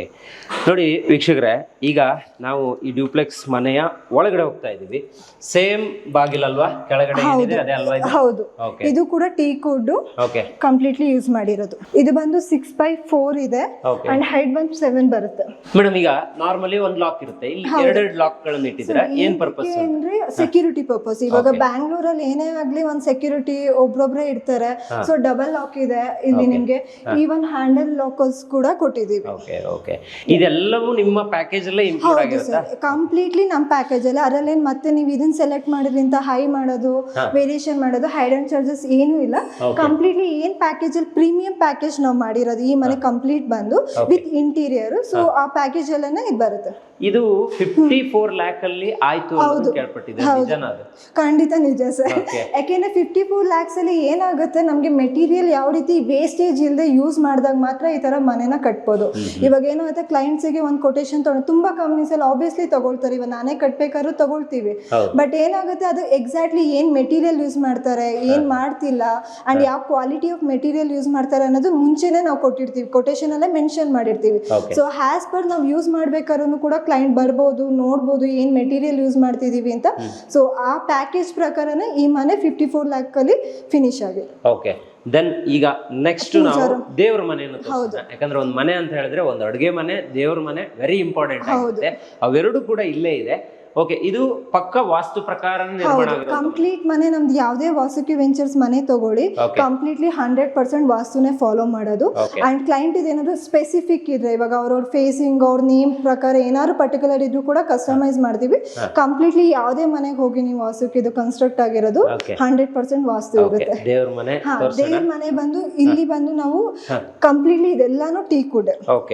A: ನೋಡಿ ವೀಕ್ಷಕರೇ ಈಗ ನಾವು ಈ ಡ್ಯೂಪ್ಲೆಕ್ಸ್ ಮನೆಯ ಒಳಗಡೆ ಹೋಗ್ತಾ ಇದೀವಿ ಸೇಮ್ ಬಾಗಿಲಲ್ವಾ ಕೆಳಗಡೆ ಏನಿದೆ? ಅದೇ ಅಲ್ವಾ ಇದು?
B: ಹೌದು. ಇದು ಕೂಡ ಟೀ ಕೋಡ್ ಕಂಪ್ಲೀಟ್ಲಿ ಯೂಸ್ ಮಾಡಿರೋದು. ಇದು ಬಂದು ಸಿಕ್ಸ್ ಬೈ ಫೋರ್ ಇದೆ
A: Okay.
B: ಅಂಡ್ ಹೈಟ್ ಬಂದ್ ಸೆವೆನ್ ಬರುತ್ತೆ.
A: ಮೇಡಮ್ ಈಗ ನಾರ್ಮಲಿ ಒಂದ್ ಲಾಕ್ ಇರುತ್ತೆ. ಇಲ್ಲಿ ಎರಡೆರಡು ಲಾಕ್ ಗಳನ್ನ ಇಟ್ಟಿದ್ದೀರಾ ಏನ್ ಪರ್ಪಸ್
B: ಏನಕ್ಕೆ ಅಂದ್ರೆ ಸೆಕ್ಯೂರಿಟಿ ಪರ್ಪಸ್ ಇವಾಗ ಬ್ಯಾಂಗ್ಳೂರಲ್ಲಿ ಏನೇ ಆಗ್ಲಿ ಒಂದ್ ಸೆಕ್ಯೂರಿಟಿ ಒಬ್ರೊಬ್ರೆ ಇರ್ತಾರೆ ಸೊ ಡಬಲ್ ಲಾಕ್ ಇದೆ ಇಲ್ಲಿ ನಿಮ್ಗೆ. ಈವನ್ ಹ್ಯಾಂಡಲ್ ಲಾಕರ್ಸ್ ಕೂಡ ಕೊಟ್ಟಿದೀವಿ
A: ಓಕೆ ಓಕೆ ಇದೆಲ್ಲವೂ ನಿಮ್ಮ ಪ್ಯಾಕೇಜ್ ಅಲ್ಲೇ ಇನ್ಕ್ಲೂಡ್
B: ಹೌದು
A: ಆಗಿರುತ್ತಾ?
B: ಸರ್. ಕಂಪ್ಲೀಟ್ಲಿ ನಮ್ಮ ಪ್ಯಾಕೇಜ್ ಅಲ್ಲಿ. ಅದರಲ್ಲೇನು ಮತ್ತೆ ನೀವು ಇದನ್ನ ಸೆಲೆಕ್ಟ್ ಮಾಡೋದ್ರಿಂದ ಹೈ ಮಾಡೋದು ವೇರಿಯೇಷನ್ ಮಾಡೋದು ಹೈಡ್ ಅಂಡ್ ಚಾರ್ಜಸ್ ಏನೂ ಇಲ್ಲ. ಕಂಪ್ಲೀಟ್ಲಿ ಏನ್ ಪ್ಯಾಕೇಜ್ ಅಲ್ಲಿ ಪ್ರೀಮಿಯಂ ಪ್ಯಾಕೇಜ್ ನಾವು ಮಾಡಿರೋದು. ಈ ಮನೆ ಕಂಪ್ಲೀಟ್ ಬಂದು ವಿತ್ ಇಂಟೀರಿಯರ್. ಸೊ ಆ ಪ್ಯಾಕೇಜ್ ಅಲ್ಲೇ ಇದು ಬರುತ್ತೆ.
A: ಇದು ಫಿಫ್ಟಿ ಫೋರ್ ಲ್ಯಾಕ್ ಅಲ್ಲಿ ಆಯ್ತು ಅಂತ
B: ಖಂಡಿತ ನಿಜ ಸರ್. ಯಾಕೆಂದ್ರೆ ಫಿಫ್ಟಿ ಫೋರ್ ಲ್ಯಾಕ್ಸ್ ಅಲ್ಲಿ ಏನಾಗುತ್ತೆ? ನಮಗೆ ಮೆಟೀರಿಯಲ್ ಯಾವ ರೀತಿ ವೇಸ್ಟೇಜ್ ಇಲ್ಲದೆ ಯೂಸ್ ಮಾಡಿದಾಗ ಮಾತ್ರ ಈ ತರ ಮನೆನ ಕಟ್ಬೋದು. ಇವಾಗ ಕ್ಲೈಂಟ್ಸ್ಗೆ ಒಂದು ಕೊಟೇಶನ್ ತಗೊಂಡು ತುಂಬಾ ಕಂಪ್ನೀಸ್ ಅಲ್ಲಿ ಆಬ್ವಿಯಸ್ಲಿ ತಗೊಳ್ತಾರೆ. ಇವಾಗ ನಾನೇ ಕಟ್ಬೇಕಾದ್ರೂ ತಗೊಳ್ತೀವಿ. ಬಟ್ ಏನಾಗುತ್ತೆ ಅದು ಎಕ್ಸಾಕ್ಟ್ಲಿ ಏನ್ ಮೆಟೀರಿಯಲ್ ಯೂಸ್ ಮಾಡ್ತಾರೆ ಏನ್ ಮಾಡ್ತಿಲ್ಲ ಅಂಡ್ ಯಾವ ಕ್ವಾಲಿಟಿ ಆಫ್ ಮೆಟೀರಿಯಲ್ ಯೂಸ್ ಮಾಡ್ತಾರೆ ಅನ್ನೋದು ಮುಂಚೆನೆ ನಾವು ಕೊಟ್ಟಿರ್ತೀವಿ. ಕೊಟೇಶನ್ ಅಲ್ಲೇ ಮೆನ್ಷನ್ ಮಾಡಿರ್ತೀವಿ. ಸೊ ಹ್ಯಾಸ್ ಪರ್ ನಾವು ಯೂಸ್ ಮಾಡ್ಬೇಕಾದ್ರೂ ಕೂಡ ಕ್ಲೈಂಟ್ ಬರ್ಬೋದು ನೋಡ್ಬೋದು ಏನ್ ಮೆಟೀರಿಯಲ್ ಯೂಸ್ ಮಾಡ್ತಿದೀವಿ ಅಂತ. ಸೊ ಆ ಪ್ಯಾಕೇಜ್ ಪ್ರಕಾರನೇ ಈ ಮನೆ ಫಿಫ್ಟಿ ಫೋರ್ ಲ್ಯಾಕ್ ಅಲ್ಲಿ ಫಿನಿಶ್ ಆಗಿದೆ
A: ಓಕೆ ದೆನ್ ಈಗ ನೆಕ್ಸ್ಟ್ ನಾವು ದೇವ್ರ ಮನೆಯನ್ನು ಯಾಕಂದ್ರೆ ಒಂದು ಮನೆ ಅಂತ ಹೇಳಿದ್ರೆ ಒಂದು ಅಡುಗೆ ಮನೆ ದೇವ್ರ ಮನೆ ವೆರಿ ಇಂಪಾರ್ಟೆಂಟ್ ಆಗುತ್ತೆ ಅವೆರಡು ಕೂಡ ಇಲ್ಲೇ ಇದೆ. ಓಕೆ ಇದು ಪಕ್ಕ ವಾಸ್ತು ಪ್ರಕಾರ
B: ಕಂಪ್ಲೀಟ್ ಮನೆ ನಮ್ದು ಯಾವ್ದೇ ವಾಸುಕಿ ವೆಂಚರ್ಸ್ ಮನೆ ತಗೊಳ್ಳಿ. ಕಂಪ್ಲೀಟ್ಲಿ ಹಂಡ್ರೆಡ್ ಪರ್ಸೆಂಟ್ ವಾಸ್ತುನೇ ಫಾಲೋ ಮಾಡೋದು. ಅಂಡ್ ಕ್ಲೈಂಟ್ ಇದೇನಾದ್ರು ಸ್ಪೆಸಿಫಿಕ್ ಇದ್ರೆ ಇವಾಗ ಅವ್ರವ್ರ ಫೇಸಿಂಗ್ ಅವ್ರ ನೇಮ್ ಪ್ರಕಾರ ಏನಾದ್ರು ಪರ್ಟಿಕ್ಯುಲರ್ ಇದ್ರು ಕೂಡ ಕಸ್ಟಮೈಸ್ ಮಾಡ್ತೀವಿ. ಕಂಪ್ಲೀಟ್ಲಿ ಯಾವ್ದೇ ಮನೆಗೆ ಹೋಗಿ ನೀವು ವಾಸುಕಿ ಇದು ಕನ್ಸ್ಟ್ರಕ್ಟ್ ಆಗಿರೋದು. ಹಂಡ್ರೆಡ್ ಪರ್ಸೆಂಟ್ ವಾಸ್ತು ಇರುತ್ತೆ.
A: ದೇವ್ರ ಮನೆ
B: ದೇವ್ರ ಮನೆ ಬಂದು ಇಲ್ಲಿ ಬಂದು ನಾವು ಕಂಪ್ಲೀಟ್ಲಿ ಇದೆಲ್ಲಾನು ಟೀ ಕುಡ್.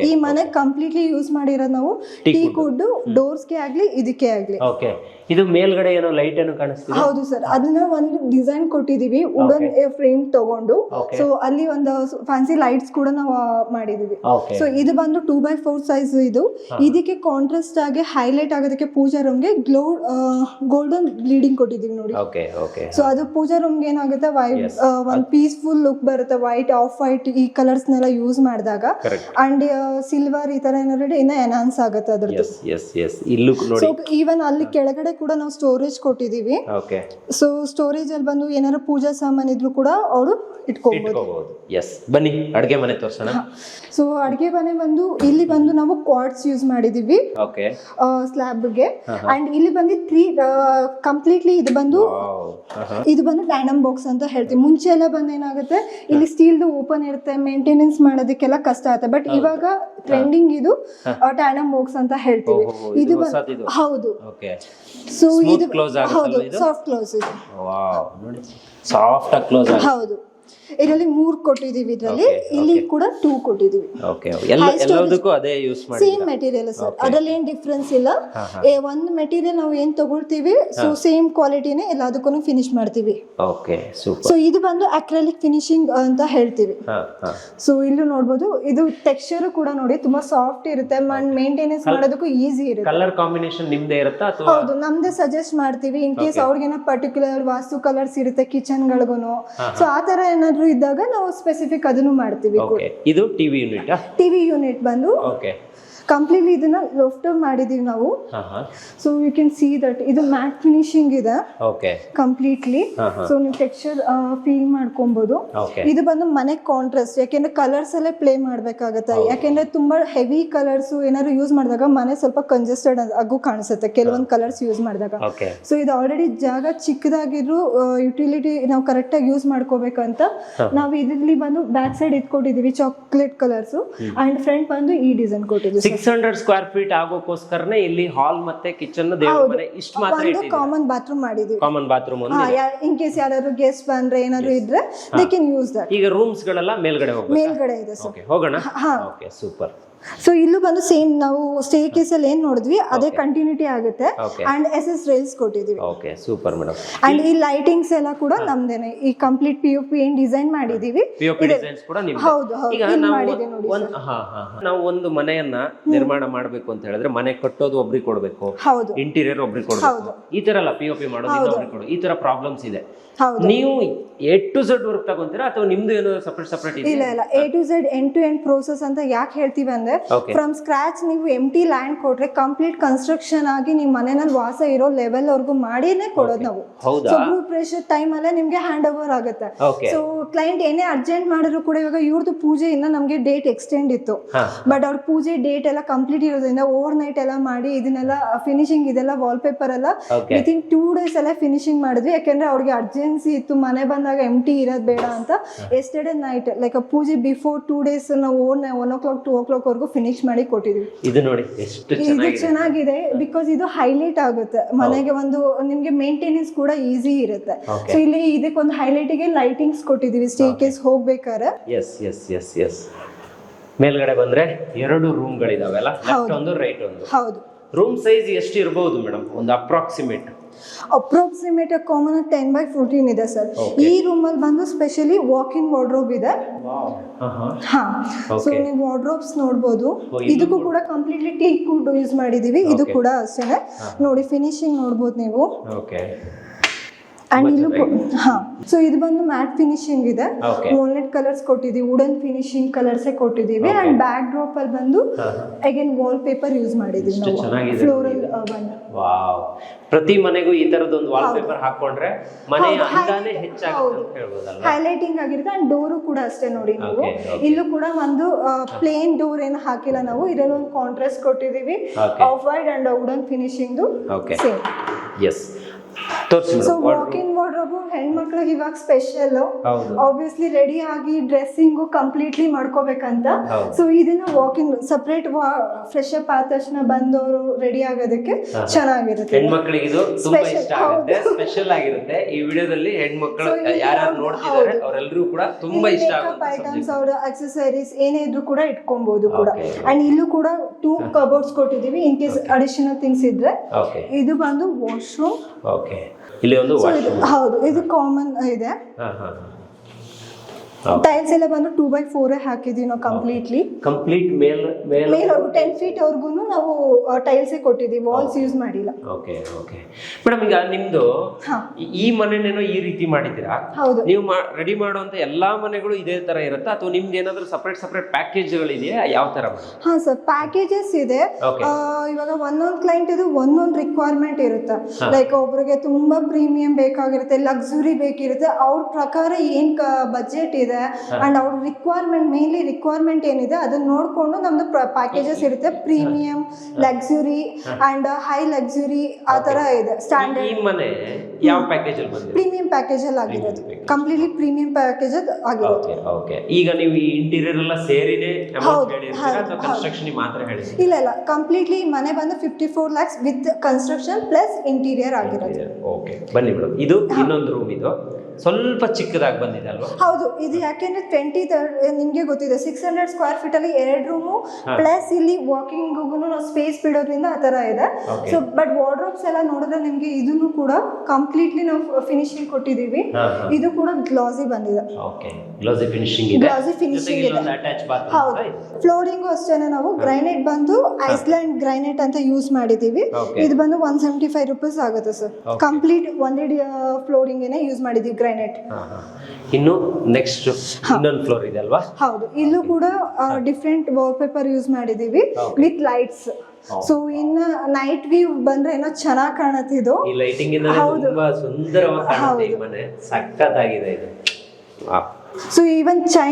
B: ಈ ಮನೆ ಕಂಪ್ಲೀಟ್ಲಿ ಯೂಸ್ ಮಾಡಿರೋದು ನಾವು ಟೀ ಕುಡ್ ಡೋರ್ಸ್ಗೆ ಆಗ್ಲಿ ಇದಕ್ಕೆ ಆಗ್ಲಿ.
A: ಓಕೆ ಇದು ಮೇಲ್ಗಡೆ ಏನೋ ಲೈಟ್ ಏನು ಕಾಣಿಸ್ತಿದೆ?
B: ಹೌದು ಸರ್ ಅದನ್ನ ಒಂದು ಡಿಸೈನ್ ಕೊಟ್ಟಿದೀವಿ ವುಡನ್ ಫ್ರೇಮ್ ತಗೊಂಡು. ಸೊ ಅಲ್ಲಿ ಒಂದು ಫ್ಯಾನ್ಸಿ ಲೈಟ್ಸ್ ಕೂಡ ನಾವು ಮಾಡಿದೀವಿ ಸೊ ಇದು ಬಂದು ಟೂ ಬೈ ಫೋರ್ ಸೈಜ್ ಇದು. ಇದಕ್ಕೆ ಕಾಂಟ್ರಾಸ್ಟ್ ಆಗಿ ಹೈಲೈಟ್ ಆಗೋದಕ್ಕೆ ಪೂಜಾ ರೂಮ್ಗೆ ಗ್ಲೋ ಗೋಲ್ಡನ್ ಬ್ಲೀಡಿಂಗ್ ಕೊಟ್ಟಿದೀವಿ ನೋಡಿ. ಸೊ ಅದು ಪೂಜಾ ರೂಮ್ಗೆ ಏನಾಗುತ್ತೆ? ವೈಟ್ ಒಂದು ಪೀಸ್ಫುಲ್ ಲುಕ್ ಬರುತ್ತೆ. ವೈಟ್ ಆಫ್ ವೈಟ್ ಈ ಕಲರ್ಸ್ ನೆಲ್ಲ ಯೂಸ್ ಮಾಡಿದಾಗ. ಅಂಡ್ ಸಿಲ್ವರ್ ಈ ತರ ಏನಾದ್ರು ಇನ್ನ ಎನ್ಹಾನ್ಸ್ ಆಗುತ್ತೆ ಅದ್ರದ್ದು. ಈವನ್ ಅಲ್ಲಿ ಕೆಳಗಡೆ ಕೂಡ ನಾವು ಸ್ಟೋರೇಜ್ ಕೊಟ್ಟಿದೀವಿ
A: ಓಕೆ
B: ಸೊ ಸ್ಟೋರೇಜ್ ಅಲ್ಲಿ ಬಂದು ಏನಾರ ಪೂಜಾ ಸಾಮಾನ್ ಇದ್ರು ಕೂಡ ಅವರು ಇಟ್ಕೋಬಹುದು
A: ಇಟ್ಕೋಬಹುದು ಎಸ್ ಬನ್ನಿ ಅಡುಗೆ ಮನೆ ತೋರ್ಸೋಣ.
B: ಸೊ ಅಡಿಗೆ ಮನೆ ಬಂದು ಇಲ್ಲಿ ಬಂದು ನಾವು ಕ್ವಾಡ್ಸ್ ಯೂಸ್ ಮಾಡಿದೀವಿ
A: ಓಕೆ
B: ಸ್ಲ್ಯಾಬ್ಗೆ ಅಂಡ್ ಇಲ್ಲಿ ಬಂದು ತ್ರೀ ಕಂಪ್ಲೀಟ್ಲಿ ಇದು ಬಂದು ಇದು ಬಂದು ಟ್ಯಾಂಡಮ್ ಬಾಕ್ಸ್ ಅಂತ ಹೇಳ್ತೀವಿ. ಮುಂಚೆ ಎಲ್ಲ ಬಂದು ಏನಾಗುತ್ತೆ ಇಲ್ಲಿ ಸ್ಟೀಲ್ದು ಓಪನ್ ಇರುತ್ತೆ ಮೇಂಟೆನೆನ್ಸ್ ಮಾಡೋದಕ್ಕೆಲ್ಲ ಕಷ್ಟ ಆಗುತ್ತೆ. ಬಟ್ ಇವಾಗ ಟ್ರೆಂಡಿಂಗ್ ಇದು ಟ್ಯಾಂಡಮ್ ಬಾಕ್ಸ್ ಅಂತ ಹೇಳ್ತೀವಿ. ಇದು
A: ಇದು
B: ಬಂದು- ಹೌದು.
A: ಓಕೆ
B: ಸೊ ಇದು
A: ಕ್ಲೋಸ್
B: ಹೌದು
A: ಇದು?
B: ಸಾಫ್ಟ್ ಕ್ಲೋಸ್
A: ವಾಹ್ ನೋಡಿ ಸಾಫ್ಟ್ ಆಗಿ ಕ್ಲೋಸ್
B: ಹೌದು. ಇದರಲ್ಲಿ ಮೂರ್ ಕೊಟ್ಟಿದೀವಿ ಇದರಲ್ಲಿ. ಇಲ್ಲಿ ಕೂಡ ಟೂ ಕೊಟ್ಟಿದೀವಿ
A: ಓಕೆ ಎಲ್ಲ ಎಲ್ಲದಕ್ಕೂ ಅದೇ ಯೂಸ್ ಮಾಡಿ
B: ಸೇಮ್ ಮೆಟೀರಿಯಲ್ ಸರ್ ಅದ್ರಲ್ಲಿ ಏನ್ ಡಿಫ್ರೆನ್ಸ್ ಇಲ್ಲ. ಏ, ಒಂದ್ ಮೆಟೀರಿಯಲ್ ನಾವು ಏನ್ ತಗೊಳ್ತೀವಿ ಸೊ ಸೇಮ್ ಕ್ವಾಲಿಟಿನೇ ಎಲ್ಲದಕ್ಕೂ ಫಿನಿಶ್ ಮಾಡ್ತೀವಿ.
A: ಓಕೆ
B: ಸೊ ಇದು ಬಂದು ಅಕ್ರಾಲಿಕ್ ಫಿನಿಶಿಂಗ್ ಅಂತ ಹೇಳ್ತೀವಿ. ಸೊ ಇಲ್ಲೂ ನೋಡ್ಬೋದು ಇದು ಟೆಕ್ಸ್ಚರ್ ಕೂಡ ನೋಡಿ ತುಂಬಾ ಸಾಫ್ಟ್ ಇರುತ್ತೆ ಮೇಂಟೆನೆನ್ಸ್ ಮಾಡೋದಕ್ಕೂ ಈಸಿ ಇರುತ್ತೆ.
A: ಕಲರ್ ಕಾಂಬಿನೇಷನ್ ನಿಮ್ದೇ ಇರುತ್ತಾ ಅಥವಾ
B: ಹೌದು ನಮ್ದೇ ಸಜೆಸ್ಟ್ ಮಾಡ್ತೀವಿ ಇನ್ ಕೇಸ್ ಅವ್ರಿಗೇನೋ ಪರ್ಟಿಕ್ಯುಲರ್ ವಾಸ್ತು ಕಲರ್ಸ್ ಇರುತ್ತೆ ಕಿಚನ್ ಗಳಿಗೂ ಸೊ ಆ ತರ ಏನಾದ್ರು ಇದ್ದಾಗ ನಾವು ಸ್ಪೆಸಿಫಿಕ್ ಅದನ್ನು ಮಾಡ್ತೀವಿ
A: ಓಕೆ ಇದು ಟಿವಿ ಯೂನಿಟ್
B: ಟಿವಿ ಯೂನಿಟ್ ಬಂದು
A: ಓಕೆ
B: ಕಂಪ್ಲೀಟ್ಲಿ ಇದನ್ನ ಲೋಫ್ಟ್ ಮಾಡಿದೀವಿ ನಾವು. So you can see that ಇದು ಮ್ಯಾಟ್ ಫಿನಿಶಿಂಗ್ ಇದೆ. ಕಂಪ್ಲೀಟ್ಲಿ. ಸೊ ನೀವು ಟೆಕ್ಸ್ಚರ್ ಫೀಲ್ ಮಾಡ್ಕೊಬಹುದು ಇದು ಬಂದು ಮನೆ ಕಾಂಟ್ರಾಸ್ಟ್ ಯಾಕೆಂದ್ರೆ ಕಲರ್ಸ್ ಅಲ್ಲೇ ಪ್ಲೇ ಮಾಡ್ಬೇಕಾಗತ್ತೆ. ಯಾಕೆಂದ್ರೆ ತುಂಬಾ ಹೆವಿ ಕಲರ್ಸ್ ಏನಾದ್ರು ಯೂಸ್ ಮಾಡಿದಾಗ ಮನೆ ಸ್ವಲ್ಪ ಕಂಜೆಸ್ಟೆಡ್ ಆಗು ಕಾಣಿಸುತ್ತೆ. ಕೆಲವೊಂದು ಕಲರ್ಸ್ ಯೂಸ್ ಮಾಡಿದಾಗ. ಸೊ ಇದು ಆಲ್ರೆಡಿ ಜಾಗ ಚಿಕ್ಕದಾಗಿದ್ರು ಯುಟಿಲಿಟಿ ನಾವು ಕರೆಕ್ಟಾಗಿ ಯೂಸ್ ಮಾಡ್ಕೋಬೇಕಂತ ನಾವು ಇದರಲ್ಲಿ ಬಂದು ಬ್ಯಾಕ್ ಸೈಡ್ ಇಟ್ಕೊಟ್ಟಿದೀವಿ ಚಾಕ್ಲೇಟ್ ಕಲರ್ಸ್ ಅಂಡ್ ಫ್ರಂಟ್ ಬಂದು ಈ ಡಿಸೈನ್ ಕೊಟ್ಟಿದ್ದೀವಿ
A: ಸಿಕ್ಸ್ ಹಂಡ್ರೆಡ್ ಸ್ಕ್ವೇರ್ ಫೀಟ್ ಆಗೋಕೋಸ್ಕರನೇ ಇಲ್ಲಿ ಹಾಲ್ ಮತ್ತೆ ಕಿಚನ್ ದೇವ್ರ ಮನೆ ಇಷ್ಟು ಮಾತ್ರ
B: ಒಂದು ಕಾಮನ್ ಬಾತ್ರೂಮ್ ಮಾಡಿದೀವಿ
A: ಕಾಮನ್ ಬಾತ್ರೂಮ್ ಒಂದು
B: ಇನ್ ಕೇಸ್ ಯಾರಾದ್ರು ಗೆಸ್ಟ್ ಬಂದ್ರೆ ಏನಾದ್ರು ಇದ್ರೆ ದೇ ಕ್ಯಾನ್ ಯೂಸ್ ದಟ್
A: ಈಗ ರೂಮ್ಸ್ ಗಳೆಲ್ಲ ಮೇಲ್ಗಡೆ ಹೋಗ್ಬೇಕು?
B: ಮೇಲ್ಗಡೆ ಇದೆ ಸರ್
A: ಓಕೆ ಹೋಗೋಣ? ಓಕೆ ಸೂಪರ್
B: ಸೊ ಇಲ್ಲೂ ಬಂದು ಸೇಮ್ ನಾವು ಸ್ಟೇ ಕೇಸ್ ಅಲ್ಲಿ ಏನ್ ನೋಡಿದ್ವಿ ಅದೇ ಕಂಟಿನ್ಯೂಟಿ ಆಗುತ್ತೆ. ಅಂಡ್ ಎಸ್ ಎಸ್ ರೈಲ್ಸ್ ಕೊಟ್ಟಿದೀವಿ
A: ಓಕೆ ಸೂಪರ್ ಮೇಡಮ್
B: ಅಂಡ್ ಈ ಲೈಟಿಂಗ್ಸ್ ಎಲ್ಲ ಕೂಡ ನಮ್ದೇನೆ. ಈ ಕಂಪ್ಲೀಟ್ ಪಿ ಯು ಪಿ ಏನ್ ಡಿಸೈನ್ ಮಾಡಿದೀವಿ ಹೌದು ಹೌದು. ಮಾಡಿದೆ ನೋಡಿ.
A: ನಾವು ಒಂದು ಮನೆಯನ್ನ ನಿರ್ಮಾಣ ಮಾಡಬೇಕು ಅಂತ ಹೇಳಿದ್ರೆ ಮನೆ ಕಟ್ಟೋದು ಒಬ್ರಿಗೆ ಕೊಡ್ಬೇಕು. ಇಂಟೀರಿಯರ್ ಒಬ್ರಿಗೆ ಕೊಡಬೇಕು. ಈ ತರ ಎಲ್ಲ ಪಿ ಒ ಪಿ ಮಾಡೋದು ಕೊಡೋದು ಈ ತರ ಪ್ರಾಬ್ಲಮ್ಸ್ ಇದೆ. ನೀವು ಎ ಟು ಝಡ್ ವರ್ಕ್ ತಗೊಂತೀರಾ ಅಥವಾ ನಿಮ್ದು ಏನೋ ಸಪ್ರೇಟ್ ಸಪ್ರೇಟ್
B: ಇಲ್ಲ ಇಲ್ಲ. A to Z end to end process ಅಂತ ಯಾಕೆ ಹೇಳ್ತೀವಿ ಅಂದ್ರೆ ಫ್ರಮ್ ಸ್ಕ್ರಾಚ್ ನೀವು ಎಂ ಟಿ ಲ್ಯಾಂಡ್ ಕೊಟ್ರೆ ಕಂಪ್ಲೀಟ್ ಕನ್ಸ್ಟ್ರಕ್ಷನ್ ಆಗಿ ನಿಮ್ ಮನೆಯಲ್ಲಿ ವಾಸ ಇರೋ ಲೆವೆಲ್ ವರ್ಗು ಮಾಡಿನೇ ಕೊಡೋದು ನಾವು? ಸೊ ಗ್ರೂಪ್ ಪ್ರೆಷರ್ ಟೈಮ್ ಅಲ್ಲೇ ನಿಮ್ಗೆ ಹ್ಯಾಂಡ್ ಓವರ್ ಆಗುತ್ತೆ. ಸೊ ಕ್ಲೈಂಟ್ ಏನೇ ಅರ್ಜೆಂಟ್ ಮಾಡಿದ್ರು ಕೂಡ ಇವಾಗ ಇವ್ರದ್ದು ಪೂಜೆಯಿಂದ ನಮಗೆ ಡೇಟ್ ಎಕ್ಸ್ಟೆಂಡ್ ಇತ್ತು. ಬಟ್ ಅವ್ರ ಪೂಜೆ ಡೇಟ್ ಎಲ್ಲ ಕಂಪ್ಲೀಟ್ ಇರೋದ್ರಿಂದ ಓವರ್ ನೈಟ್ ಎಲ್ಲ ಮಾಡಿ ಇದನ್ನೆಲ್ಲ ಫಿನಿಶಿಂಗ್ ಇದೆಲ್ಲ ವಾಲ್ ಪೇಪರ್ ಎಲ್ಲ
A: ವಿತ್
B: ಇನ್ ಟೂ ಡೇಸ್ ಎಲ್ಲ ಫಿನಿಶಿಂಗ್ ಮಾಡಿದ್ವಿ. ಯಾಕೆಂದ್ರೆ ಅವ್ರಿಗೆ ಅರ್ಜೆನ್ಸಿ ಇತ್ತು ಮನೆ ಬಂದಾಗ ಎಂ ಟಿ ಇರೋದು ಬೇಡ ಅಂತ. ಎಸ್ಟರ್ಡೇ ನೈಟ್ ಲೈಕ್ ಪೂಜೆ ಬಿಫೋರ್ ಟೂ ಡೇಸ್ ನಾವು own one o'clock two o'clock ವರೆಗೂ ಫಿನಿಶ್ ಮಾಡಿ ಕೊಟ್ಟಿದ್ವಿ.
A: ಇದು ನೋಡಿ
B: ಇದು
A: ಚೆನ್ನಾಗಿದೆ.
B: ಬಿಕಾಸ್ ಇದು ಹೈಲೈಟ್ ಆಗುತ್ತೆ. ಮನೆಗೆ ಒಂದು ನಿಮ್ಗೆ ಮೇಂಟೆನೆನ್ಸ್ ಕೂಡ ಈಸಿ ಇರುತ್ತೆ. ಸೊ ಇಲ್ಲಿ ಇದಕ್ಕೊಂದು ಹೈಲೈಟಿಗೆ ಲೈಟಿಂಗ್ಸ್ ಕೊಟ್ಟಿದೀವಿ ಸ್ಟೇಕೇಸ್ ಹೋಗ್ಬೇಕಾದ್ರೆ.
A: ಎಸ್ ಎಸ್ ಎಸ್ ಎಸ್ ಮೇಲ್ಗಡೆ ಬಂದ್ರೆ ಎರಡು ರೂಮ್ಗಳಿದಾವೆಲ್ಲ ಲೆಫ್ಟ್
B: ಹೌದು.
A: ಒಂದು ರೈಟ್ ಒಂದು.
B: ಹೌದು.
A: ರೂಮ್ ಸೈಜ್ ಎಷ್ಟು ಇರಬಹುದು ಮೇಡಮ್ ಒಂದು approximate
B: approximate common ten by fourteen ಇದೆ ಸರ್ ಈ ರೂಮ್ ಅಲ್ಲಿ ಬಂದು ಸ್ಪೆಷಲಿ ವಾಕ್ ಇನ್ ವಾರ್ಡ್ರೋಬ್ ಇದೆ ಹಾ. So
A: Okay.
B: ನೀವು ವಾರ್ಡ್ರೋಬ್ಸ್ ನೋಡ್ಬೋದು.
A: ಓ,
B: ಇದಕ್ಕೂ ಕೂಡ ಕಂಪ್ಲೀಟ್ಲಿ ಟೀಕ್ ಕೂಡ ಯೂಸ್ ಮಾಡಿದೀವಿ. ಇದು ಕೂಡ ಅಷ್ಟೇನೆ. ನೋಡಿ ಫಿನಿಶಿಂಗ್ ನೋಡ್ಬೋದು ನೀವು.
A: ಓಕೆ
B: ಅಂಡ್ ಇಲ್ಲೂ. ಹಾ. ಸೊ ಇದು ಬಂದು ಮ್ಯಾಟ್ ಫಿನಿಶಿಂಗ್ ಇದೆ. ವಾಲ್ನೆಟ್ ಕಲರ್ಸ್ ಕೊಟ್ಟಿದೀವಿ ವುಡನ್ ಫಿನಿಶಿಂಗ್ ಕಲರ್ಸ್ ಕೊಟ್ಟಿದ್ದೀವಿ.
A: Okay.
B: ಅಂಡ್ ಬ್ಯಾಕ್ ಡ್ರಾಪ್ ಅಲ್ಲಿ ಬಂದು. ಅಗೇನ್ ವಾಲ್ ಪೇಪರ್ ಯೂಸ್ ಮಾಡಿದೀವಿ ನಾವು. ಫ್ಲೋರಲ್ ಬಂದು
A: ವಾವ್ ಪ್ರತಿ ಮನೆಗೂ ಈ ತರದೊಂದು ವಾಲ್ ಪೇಪರ್ ಹಾಕೊಂಡ್ರೆ ಮನೆ ಅಂದಾನೆ ಹೆಚ್ಚಾಗುತ್ತೆ ಅಂತ ಹೇಳ್ಬೋದಲ್ಲ
B: ಹೈಲೈಟಿಂಗ್ ಆಗಿರುತ್ತೆ ಅಂಡ್ ಡೋರು ಕೂಡ ಅಷ್ಟೇ ನೋಡಿ ನೀವು. ಇಲ್ಲೂ ಕೂಡ ಒಂದು ಪ್ಲೇನ್ ಡೋರ್ ಏನು ಹಾಕಿಲ್ಲ ನಾವು. ಇದರಲ್ಲಿ ಒಂದು contrast
A: ಕೊಟ್ಟಿದೀವಿ.
B: Off white and wooden finishing okay
A: yes
B: so walking wardrobe ಹೆಣ್ಮಕ್ಳಿಗೆ ಇವಾಗ ಸ್ಪೆಷಲ್. ಆಬ್ವಿಯಸ್ಲಿ ರೆಡಿ ಆಗಿ ಡ್ರೆಸ್ಸಿಂಗ್ ಕಂಪ್ಲೀಟ್ಲಿ ಮಾಡ್ಕೋಬೇಕಂತ. ಸೊ ಇದನ್ನ ವಾಕಿಂಗ್ ಸೆಪರೇಟ್ ಫ್ರೆಶ್ ಅಪ್ ಆದ ತಕ್ಷಣ ಬಂದವರು ರೆಡಿ ಆಗೋದಕ್ಕೆ ಚೆನ್ನಾಗಿರುತ್ತೆ.
A: ಹೆಣ್ಮಕ್ಳಿಗೆ ಇದು ತುಂಬಾ ಇಷ್ಟ ಆಗುತ್ತೆ ಸ್ಪೆಷಲ್ ಆಗಿರುತ್ತೆ. ಈ ವಿಡಿಯೋದಲ್ಲಿ ಹೆಣ್ಮಕ್ಳು
B: ಯಾರು
A: ನೋಡ್ತಿದ್ದಾರೆ ಅವರೆಲ್ಲರೂ ಕೂಡ ತುಂಬಾ ಇಷ್ಟ ಆಗುತ್ತೆ
B: ಐಟಮ್ಸ್ ಅವರ ಅಕ್ಸೆಸರೀಸ್ ಏನೇ ಇದ್ರು ಕೂಡ ಇಟ್ಕೊಬಹುದು ಕೂಡ. ಅಂಡ್ ಇಲ್ಲೂ ಕೂಡ ಟೂ ಕಬೋರ್ಡ್ಸ್ ಕೊಟ್ಟಿದೀವಿ ಇನ್ ಕೇಸ್ ಅಡಿಷನಲ್ ಥಿಂಗ್ಸ್ ಇದ್ರೆ. ಇದು ಬಂದು ವಾಶ್ರೂಮ್
A: ಓಕೆ. ಇಲ್ಲಿ ಒಂದು
B: ಹೌದು ಇದು ಕಾಮನ್ ಇದೆ.
A: ಹಾ ಹಾ.
B: ಟೈಲ್ಸ್ ಎಲ್ಲ ಬಂದು ಟೂ ಬೈ ಫೋರ್ ಹಾಕಿದೀವಿ ನಾವು ಕಂಪ್ಲೀಟ್ಲಿ
A: ಕಂಪ್ಲೀಟ್ ಮೇಲ್ ಮೇಲ್
B: ಮೇಲ್ ಟೆನ್ ಫೀಟ್ ಅವ್ರಿಗೂ ನಾವು ಟೈಲ್ಸ್ ಕೊಟ್ಟಿದ್ದೀವಿ ವಾಲ್ಸ್ ಯೂಸ್ ಮಾಡಿಲ್ಲ.
A: ಓಕೆ ಓಕೆ ಮೇಡಮ್ ಈಗ ನಿಮ್ದು
B: ಹಾ.
A: ಈ- ಮನೆನೇನೋ ಈ ರೀತಿ ಮಾಡಿದ್ದೀರಾ?
B: ಹೌದು.
A: ನೀವು ರೆಡಿ ಮಾಡುವಂತ ಎಲ್ಲಾ ಮನೆಗಳು ಇದೇ ತರ ಇರುತ್ತಾ? ಅಥವಾ ನಿಮ್ದು ಏನಾದ್ರು ಸಪರೇಟ್ ಸಪರೇಟ್ ಪ್ಯಾಕೇಜ್ಗಳಿದೆಯಾ ಯಾವ ತರ?
B: ಹಾ ಸರ್ ಪ್ಯಾಕೇಜಸ್ ಇದೆ. ಇವಾಗ ಒಂದೊಂದು ಕ್ಲೈಂಟ್ ಇದು ಒಂದೊಂದು ರಿಕ್ವೈರ್ಮೆಂಟ್ ಇರುತ್ತೆ. ಲೈಕ್ ಒಬ್ರಿಗೆ ತುಂಬಾ ಪ್ರೀಮಿಯಂ ಬೇಕಾಗಿರುತ್ತೆ ಲಕ್ಸುರಿ ಬೇಕಿರುತ್ತೆ. ಅವ್ರ ಪ್ರಕಾರ ಏನ್ ಬಜೆಟ್ ಇದೆ ಅಂಡ್ ಅವ್ರ ರಿಕ್ವೈರ್ಮೆಂಟ್ ಮೇನ್ಲಿ ರಿಕ್ವೈರ್ಮೆಂಟ್ ಏನಿದೆ ಅದನ್ನ ನೋಡ್ಕೊಂಡು ನಮ್ದು ಪ್ಯಾಕೇಜಸ್ ಇರುತ್ತೆ. Premium luxury and high. Luxury ಆ ತರ ಇದೆ.
A: ಈ
B: ಸ್ಟ್ಯಾಂಡರ್ಡ್
A: ಮನೆ ಯಾವ ಪ್ಯಾಕೇಜ್ ಅಲ್ಲಿ ಬಂದಿದೆ?
B: ಪ್ರೀಮಿಯಂ ಪ್ಯಾಕೇಜ್ ಅಲ್ಲಿ ಆಗಿರೋದು. ಕಂಪ್ಲೀಟ್ಲಿ ಪ್ರೀಮಿಯಂ ಪ್ಯಾಕೇಜ್ ಆಗಿರೋದು.
A: ಓಕೆ ಈಗ ನೀವು ಈ ಇಂಟೀರಿಯರ್ ಎಲ್ಲ
B: ಸೇರಿದೆ.
A: ಕನ್ಸ್ಟ್ರಕ್ಷನ್ ಮಾತ್ರ ಹೇಳಿ
B: ಇಲ್ಲ ಇಲ್ಲ. ಕಂಪ್ಲೀಟ್ಲಿ ಮನೆ ಬಂದು fifty four lakhs with construction plus interior ಆಗಿರೋದು
A: ಓಕೆ ಬನ್ನಿ ಮೇಡಮ್ ಇದು ಇನ್ನೊಂದು ರೂಮ್ ಇದು. ಸ್ವಲ್ಪ ಚಿಕ್ಕದಾಗಿ ಬಂದಿದೆ ಅಲ್ವಾ?
B: ಹೌದು ಇದು ಯಾಕೆಂದ್ರೆ ಟ್ವೆಂಟಿ ನಿಮ್ಗೆ ಗೊತ್ತಿದೆ ಸಿಕ್ಸ್ ಹಂಡ್ರೆಡ್ ಸ್ಕ್ವೇರ್ ಫೀಟ್ ಅಲ್ಲಿ ಎರಡು ರೂಮು ಪ್ಲಸ್ ಇಲ್ಲಿ ವಾಕಿಂಗ್ ನಾವು ಸ್ಪೇಸ್ ಬಿಡೋದ್ರಿಂದ ಆ ತರ ಇದೆ. ಸೊ ಬಟ್ ವಾರ್ಡ್ರೋಬ್ಸ್ ಎಲ್ಲ ನೋಡಿದ್ರೆ ನಿಮ್ಗೆ ಇದನ್ನು ಕೂಡ ಕಂಪ್ಲೀಟ್ಲಿ ನಾವು ಫಿನಿಶಿಂಗ್
A: ಹಾ.
B: ಇದು ಕೂಡ ಗ್ಲಾಸಿ ಬಂದಿದೆ.
A: ಗ್ಲಾಸಿ ಗ್ಲೌಸಿ ಫಿನಿಶಿಂಗ್ ಇದೆ.
B: ಇದೆ.
A: ಅಟ್ಯಾಚ್
B: ಹೌದು. ಫ್ಲೋರಿಂಗು ಅಷ್ಟೇನೆ ನಾವು ಗ್ರೈನೇಟ್ ಬಂದು ಐಸ್ಲ್ಯಾಂಡ್ ಗ್ರೈನೇಟ್ ಅಂತ ಯೂಸ್ ಮಾಡಿದೀವಿ ಇದು ಬಂದು ಒನ್ ಸೆವೆಂಟಿ ಫೈವ್ ರುಪೀಸ್ ಆಗುತ್ತೆ ಸರ್ ಕಂಪ್ಲೀಟ್ ಒಂದೇ ಫ್ಲೋರಿಂಗ್ ಯೂಸ್ ಮಾಡಿದೀವಿ ಗ್ರೈನೇಟ್
A: ಇನ್ನು ನೆಕ್ಸ್ಟ್ ಇನ್ನೊಂದು ಫ್ಲೋರ್ ಇದೆ ಅಲ್ವಾ?
B: ಹೌದು. ಇಲ್ಲೂ ಕೂಡ ಡಿಫ್ರೆಂಟ್ ವಾಲ್ ಪೇಪರ್ ಯೂಸ್ ಮಾಡಿದೀವಿ. ವಿತ್ ಲೈಟ್ಸ್ ಸೊ ಇನ್ನ ನೈಟ್ ವ್ಯೂ ಬಂದ್ರೆ ಏನೋ ಚೆನ್ನಾಗಿ ಕಾಣುತ್ತೆ ಇದು.
A: ಈ ಲೈಟಿಂಗ್ ಇಂದ ತುಂಬಾ ಸುಂದರವಾಗಿ ಕಾಣುತ್ತೆ ಈ. ಮನೆ. ಸಖತ್ತಾಗಿದೆ ಇದು.
B: ಸೊ ಈವನ್ ಚೈ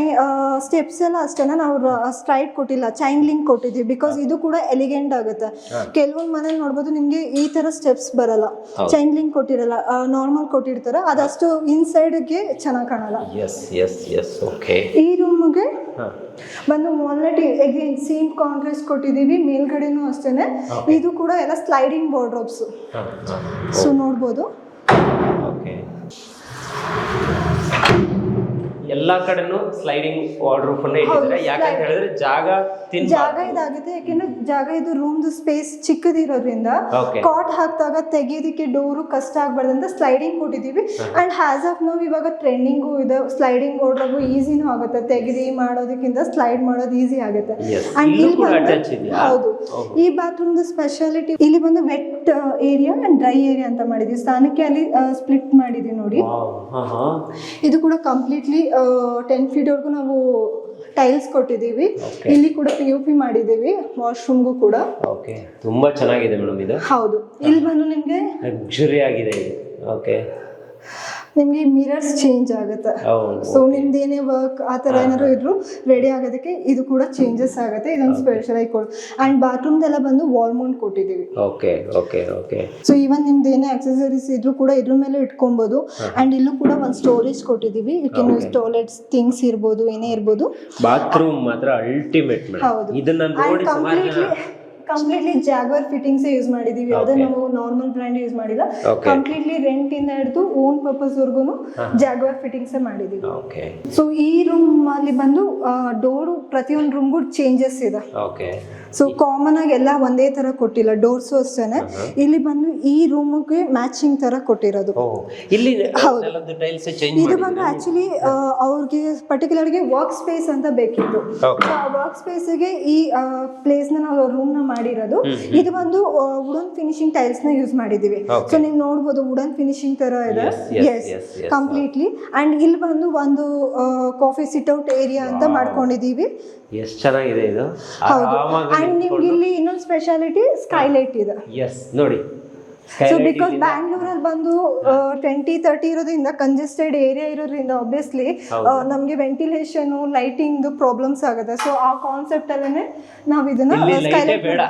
B: ಸ್ಟೆಪ್ಸ್ ಎಲ್ಲ ಅಷ್ಟೇ ನಾವು ಸ್ಟ್ರೈಟ್ ಕೊಟ್ಟಿಲ್ಲ ಚೈನ್ ಲಿಂಕ್ ಕೊಟ್ಟಿದ್ವಿ ಬಿಕಾಸ್ ಇದು ಕೂಡ ಎಲಿಗೆಂಟ್ ಆಗುತ್ತೆ. ಕೆಲವೊಂದು ಮನೇಲಿ ನೋಡ್ಬೋದು ನಿಮಗೆ ಈ ತರ ಸ್ಟೆಪ್ಸ್ ಬರಲ್ಲ. ಚೈನ್ ಲಿಂಕ್ ಕೊಟ್ಟಿರಲ್ಲ ನಾರ್ಮಲ್ ಕೊಟ್ಟಿರ್ತಾರೆ ಅದಷ್ಟು ಇನ್ಸೈಡ್ಗೆ ಚೆನ್ನಾಗಿ ಕಾಣಲ್ಲ.
A: ಎಸ್ ಎಸ್ ಎಸ್ ಓಕೆ
B: ಈ ರೂಮ್ಗೆ ಬಂದು ಆಲ್ರೆಡಿ ಅಗೇನ್ ಸೇಮ್ ಕಾಂಟ್ರಾಸ್ಟ್ ಕೊಟ್ಟಿದ್ದೀವಿ ಮೇಲ್ಗಡೆನೂ ಅಷ್ಟೇನೆ. ಇದು ಕೂಡ ಎಲ್ಲ ಸ್ಲೈಡಿಂಗ್ ಬಾರ್ಡ್ರೋಬ್ಸ್ ಸೊ ನೋಡ್ಬೋದು.
A: ಎಲ್ಲಾ ಕಡೆನೂ ಸ್ಲೈಡಿಂಗ್ ವಾರ್ಡ್ರೂಫ್ ಅನ್ನ ಇಟ್ಟಿದ್ದಾರೆ. ಯಾಕಂತ ಹೇಳಿದ್ರೆ ಜಾಗ ತಿನ್
B: ಜಾಗ ಇದಾಗಿದೆ ಯಾಕೆಂದ್ರೆ ಜಾಗ ಇದು ರೂಮ್ದು ಸ್ಪೇಸ್ ಚಿಕ್ಕದಿರೋದ್ರಿಂದ ಕಾಟ್ ಹಾಕಿದಾಗ ತೆಗೆಯೋದಕ್ಕೆ ಡೋರು ಕಷ್ಟ ಆಗ್ಬಾರ್ದಂತ ಅಂತ ಸ್ಲೈಡಿಂಗ್ ಕೊಟ್ಟಿದೀವಿ ಅಂಡ್ ಹ್ಯಾಸ್ ಆಫ್ ನಾವು ಇವಾಗ ಟ್ರೆಂಡಿಂಗು ಇದೆ ಸ್ಲೈಡಿಂಗ್ ಓಡ್ರಗು ಈಸಿನೂ ಆಗುತ್ತೆ. ತೆಗೆದಿ ಮಾಡೋದಕ್ಕಿಂತ ಸ್ಲೈಡ್ ಮಾಡೋದು ಈಸಿ ಆಗುತ್ತೆ. ಅಂಡ್
A: ಇಲ್ಲೂ?
B: ಹೌದು. ಈ ಬಾತ್ರೂಮ್ ಸ್ಪೆಷಾಲಿಟಿ ಇಲ್ಲಿ ಬಂದು wet area and dry area ಅಂತ ಮಾಡಿದ್ವಿ ಸ್ಥಾನಕ್ಕೆ ಅಲ್ಲಿ ಸ್ಪ್ಲಿಟ್ ಮಾಡಿದ್ವಿ ನೋಡಿ. ಇದು ಕೂಡ ಕಂಪ್ಲೀಟ್ಲಿ ಟೆನ್ ಫೀಟ್ವರೆಗೂ ನಾವು ಟೈಲ್ಸ್ ಕೊಟ್ಟಿದ್ದೀವಿ. ಇಲ್ಲಿ ಕೂಡ ಪಿ ಯು ಪಿ ಮಾಡಿದ್ದೀವಿ ವಾಶ್ರೂಮ್ಗೂ ಕೂಡ.
A: ಓಕೆ ತುಂಬಾ ಚೆನ್ನಾಗಿದೆ ಮೇಡಮ್ ಇದು.
B: ಹೌದು. ಇಲ್ಲಿ ಬಂದು ನಿಮಗೆ
A: ಲಕ್ಸುರಿ ಆಗಿದೆ ಓಕೆ
B: ನಿಮಗೆ ಮಿರರ್ಸ್ ಚೇಂಜ್ ಆಗುತ್ತೆ. ಸೊ ನಿಮ್ದು ಏನೇ ವರ್ಕ್ ಆ ತರ ಏನಾದ್ರು ಇದ್ರು ರೆಡಿ ಆಗೋದಕ್ಕೆ ಇದು ಕೂಡ ಚೇಂಜಸ್ ಆಗುತ್ತೆ. ಇದೊಂದು ಸ್ಪೆಷಲ್ ಆಗಿ ಅಂಡ್ ಬಾತ್ರೂಮ್ ಬಾತ್ರೂಮ್ದೆಲ್ಲ ಬಂದು wall mount ಕೊಟ್ಟಿದೀವಿ
A: okay okay okay
B: so even ನಿಮ್ದು ಏನೇ ಅಕ್ಸೆಸರೀಸ್ ಇದ್ರು ಕೂಡ ಇದ್ರ ಮೇಲೆ ಇಟ್ಕೊಬಹುದು ಅಂಡ್ ಇಲ್ಲೂ ಕೂಡ ಒಂದು storage ಕೊಟ್ಟಿದೀವಿ you can use toilets things ಇರ್ಬೋದು ಏನೇ ಇರ್ಬೋದು.
A: ಬಾತ್ರೂಮ್ ಮಾತ್ರ ಅಲ್ಟಿಮೇಟ್
B: ಹೌದು.
A: ಇದನ್ನ ನೋಡಿ ಸುಮಾರು ಜನ
B: ಕಂಪ್ಲೀಟ್ಲಿ ಜಾಗ್ವರ್ ಫಿಟ್ಟಿಂಗ್ಸ್ ಯೂಸ್ ಮಾಡಿದೀವಿ. ಅದೇ ನಾವು ನಾರ್ಮಲ್ ಬ್ರ್ಯಾಂಡ್ ಯೂಸ್ ಮಾಡಿಲ್ಲ. ಕಂಪ್ಲೀಟ್ಲಿ ರೆಂಟ್ ಇಂದ ಹಿಡಿದು ಓನ್ ಪರ್ಪಸ್ ವರ್ಗು ಜಾಗ್ವರ್ ಫಿಟ್ಟಿಂಗ್ಸ್ ಮಾಡಿದೀವಿ. ಸೊ ಈ ರೂಮ್ ಅಲ್ಲಿ ಬಂದು ಡೋರ್ ಪ್ರತಿಯೊಂದು ರೂಮ್ಗೂ ಚೇಂಜಸ್ ಇದೆ. ಸೊ ಕಾಮನ್ ಆಗಿ ಎಲ್ಲ ಒಂದೇ ತರ ಕೊಟ್ಟಿಲ್ಲ ಡೋರ್ಸು ಅಷ್ಟೇನೆ. ಇಲ್ಲಿ ಬಂದು ಈ ರೂಮ್ಗೆ ಮ್ಯಾಚಿಂಗ್ ತರ ಕೊಟ್ಟಿರೋದು.
A: ಇಲ್ಲಿ
B: ಇದು ಬಂದು ಆಕ್ಚುಲಿ ಅವ್ರಿಗೆ ಪರ್ಟಿಕ್ಯುಲರ್ಗೆ ವರ್ಕ್ ಸ್ಪೇಸ್ ಅಂತ ಬೇಕಿತ್ತು.
A: ವರ್ಕ್
B: ಆ ವರ್ಕ್ ಸ್ಪೇಸ್ಗೆ ಈ ಪ್ಲೇಸ್ನ ನಾವು ರೂಮ್ನ ಮಾಡಿರೋದು. ಇದು ಬಂದು ವುಡನ್ ಫಿನಿಶಿಂಗ್ ಟೈಲ್ಸ್ನ ಯೂಸ್ ಮಾಡಿದೀವಿ ಸೊ ನೀವು ನೋಡ್ಬೋದು ವುಡನ್ ಫಿನಿಶಿಂಗ್ ತರ ಇದೆ. ಎಸ್. ಕಂಪ್ಲೀಟ್ಲಿ ಅಂಡ್ ಇಲ್ಲಿ ಬಂದು ಒಂದು ಕಾಫಿ ಸಿಟ್ ಔಟ್ ಏರಿಯಾ ಅಂತ ಮಾಡ್ಕೊಂಡಿದೀವಿ
A: ಎಷ್ಟು ಚೆನ್ನಾಗಿದೆ ಇದು?
B: ನಿಮ್ಗೆ ಇಲ್ಲಿ ಇನ್ನೊಂದು ಸ್ಪೆಷಾಲಿಟಿ ಸ್ಕೈಲೈಟ್ ಇದೆ.
A: ಎಸ್ ನೋಡಿ.
B: ಸೊ ಬಿಕಾಸ್ ಬ್ಯಾಂಗ್ಳೂರಲ್ಲಿ ಬಂದು ಟ್ವೆಂಟಿ ತರ್ಟಿ ಇರೋದ್ರಿಂದ ಕಂಜೆಸ್ಟೆಡ್ ಏರಿಯಾ ಇರೋದ್ರಿಂದ ಆಬ್ವಿಯಸ್ಲಿ ನಮಗೆ ವೆಂಟಿಲೇಷನ್ ಲೈಟಿಂಗ್ ಪ್ರಾಬ್ಲಮ್ಸ್ ಆಗುತ್ತೆ. ಸೊ ಆ ಕಾನ್ಸೆಪ್ಟ್ ಅಲ್ಲೇ ನಾವು ಇದನ್ನ skylight
A: ಬೇಡ.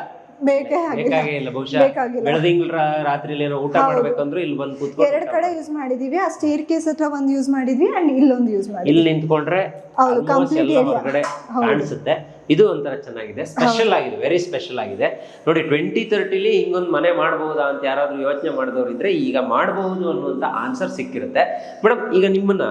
B: ಬೇಕೇ ಆಗಿಲ್ಲ.
A: ಬೇಕಾಗೇ ಇಲ್ಲ ಬಹುಶಃ
B: ಬೇಕಾಗಿಲ್ಲ.
A: ಬೆಳದಿಂಗಳ ರಾತ್ರಿಲಿ ಏನೋ ಊಟ ಮಾಡ್ಬೇಕಂದ್ರೆ ಇಲ್ಲಿ ಬಂದು ಕೂತ್ಕೊಂಡು
B: ಎರಡ್ ಕಡೆ ಯೂಸ್ ಮಾಡಿದೀವಿ. ಆ ಸ್ಟೇರ್ ಕೇಸ್ ಹತ್ರ ಒಂದು ಯೂಸ್ ಮಾಡಿದ್ವಿ. ಅಂಡ್ ಇಲ್ಲೊಂದು ಯೂಸ್ ಮಾಡಿದ್ವಿ.
A: ಇಲ್ಲಿ ನಿಂತ್ಕೊಂಡ್ರೆ
B: ಹೌದು,
A: almost
B: complete
A: ಎಲ್ಲ
B: area.
A: ಹೊರಗಡೆ
B: ಹೌದು.
A: ಕಾಣಿಸುತ್ತೆ. ಇದು ಒಂಥರ ಚೆನ್ನಾಗಿದೆ. ಸ್ಪೆಷಲ್ ಆಗಿದೆ ವೆರಿ ಸ್ಪೆಷಲ್ ಆಗಿದೆ. ನೋಡಿ ಟ್ವೆಂಟಿ ತರ್ಟಿಲಿ ಹಿಂಗೊಂದು ಮನೆ ಮಾಡಬಹುದಾ ಅಂತ ಯಾರಾದ್ರೂ ಯೋಚನೆ ಮಾಡಿದವ್ರು ಇದ್ರೆ ಈಗ ಮಾಡಬಹುದು ಅನ್ನುವಂತ ಆನ್ಸರ್ ಸಿಕ್ಕಿರುತ್ತೆ. ಮೇಡಮ್ ಈಗ ನಿಮ್ಮನ್ನ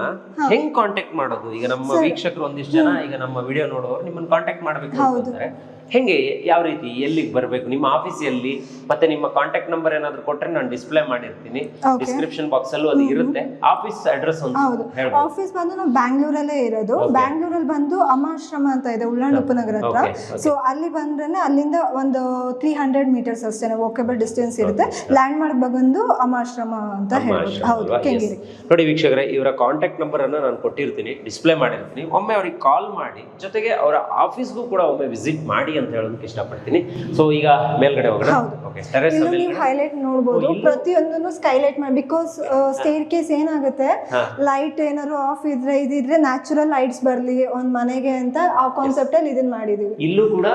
A: ಹೆಂಗ್ ಕಾಂಟ್ಯಾಕ್ಟ್ ಮಾಡೋದು? ಈಗ ನಮ್ಮ ವೀಕ್ಷಕರು ಒಂದಿಷ್ಟು ಜನ ಈಗ ನಮ್ಮ ವಿಡಿಯೋ ನೋಡೋರು ನಿಮ್ಮನ್ನ ಕಾಂಟ್ಯಾಕ್ಟ್ ಮಾಡಬೇಕು ಅಂತಂದ್ರೆ ಹೆಂಗೆ ಯಾವ ರೀತಿ ಎಲ್ಲಿಗೆ ಬರಬೇಕು? ನಿಮ್ಮ ಆಫೀಸ್ ಎಲ್ಲಿ ಮತ್ತೆ ನಿಮ್ಮ ಕಾಂಟ್ಯಾಕ್ಟ್ ನಂಬರ್ ಏನಾದ್ರು ಕೊಟ್ರೆ ನಾನು ಡಿಸ್ಪ್ಲೇ ಮಾಡಿರ್ತೀನಿ. ಡಿಸ್ಕ್ರಿಪ್ಷನ್ ಬಾಕ್ಸ್ ಅಲ್ಲೂ ಅದು ಇರುತ್ತೆ. ಆಫೀಸ್ ಅಡ್ರೆಸ್ ಒಂದು
B: ಆಫೀಸ್ ಬಂದು ನಾವು ಬ್ಯಾಂಗ್ಳೂರಲ್ಲೇ ಇರೋದು. ಬ್ಯಾಂಗ್ಳೂರಲ್ಲಿ ಬಂದು ಅಮಾಶ್ರಮ ಅಂತ ಇದೆ ಉಳ್ಳಾಣ ಉಪನಗರ ಹತ್ರ. ಸೊ ಅಲ್ಲಿ ಬಂದ್ರೆ ಅಲ್ಲಿಂದ ಒಂದು ತ್ರೀ ಹಂಡ್ರೆಡ್ ಮೀಟರ್ಸ್ ಅಷ್ಟೇ ವೋಕೆಬಲ್ ಡಿಸ್ಟೆನ್ಸ್ ಇರುತ್ತೆ. ಲ್ಯಾಂಡ್ ಮಾರ್ಕ್ ಬಂದು ಅಮಾಶ್ರಮ ಅಂತ
A: ಹೇಳಿ
B: ಹೌದು
A: ಅಲ್ವಾ?
B: ಕೆಂಗೇರಿ.
A: ನೋಡಿ ವೀಕ್ಷಕರೇ ಇವರ ಕಾಂಟ್ಯಾಕ್ಟ್ ನಂಬರ್ ಅನ್ನು ನಾನು ಕೊಟ್ಟಿರ್ತೀನಿ ಡಿಸ್ಪ್ಲೇ ಮಾಡಿರ್ತೀನಿ. ಒಮ್ಮೆ ಅವ್ರಿಗೆ ಕಾಲ್ ಮಾಡಿ ಜೊತೆಗೆ ಅವರ ಆಫೀಸ್ಗೂ ಕೂಡ ಒಮ್ಮೆ ವಿಸಿಟ್ ಮಾಡಿ ಅಂತ ಹೇಳೋದಕ್ಕೆ ಇಷ್ಟಪಡ್ತೀನಿ. ಸೊ ಈಗ ಮೇಲ್ಗಡೆ ಹೋಗೋಣ. ಓಕೆ ಟೆರೆಸ್
B: ಇಲ್ಲೂ ನೀವು ಹೈಲೈಟ್ ನೋಡ್ಬೋದು.
A: ಓ, ಇಲ್ಲೂ-
B: ಪ್ರತಿಯೊಂದನ್ನು ಸ್ಕೈಲೈಟ್ ಮಾಡಿ. ಬಿಕಾಸ್ ಸ್ಟೇರ್ ಕೇಸ್ ಏನಾಗುತ್ತೆ? ಲೈಟ್ ಏನಾದ್ರು ಆಫ್ ಇದ್ರೆ ಇದಿದ್ರೆ ನ್ಯಾಚುರಲ್ ಲೈಟ್ಸ್ ಬರ್ಲಿ ಒಂದ್ ಮನೆಗೆ ಅಂತ ಆ ಕಾನ್ಸೆಪ್ಟ್ ಅಲ್ಲಿ ಇದನ್ನ ಮಾಡಿದೀವಿ.
A: ಇಲ್ಲೂ ಕೂಡ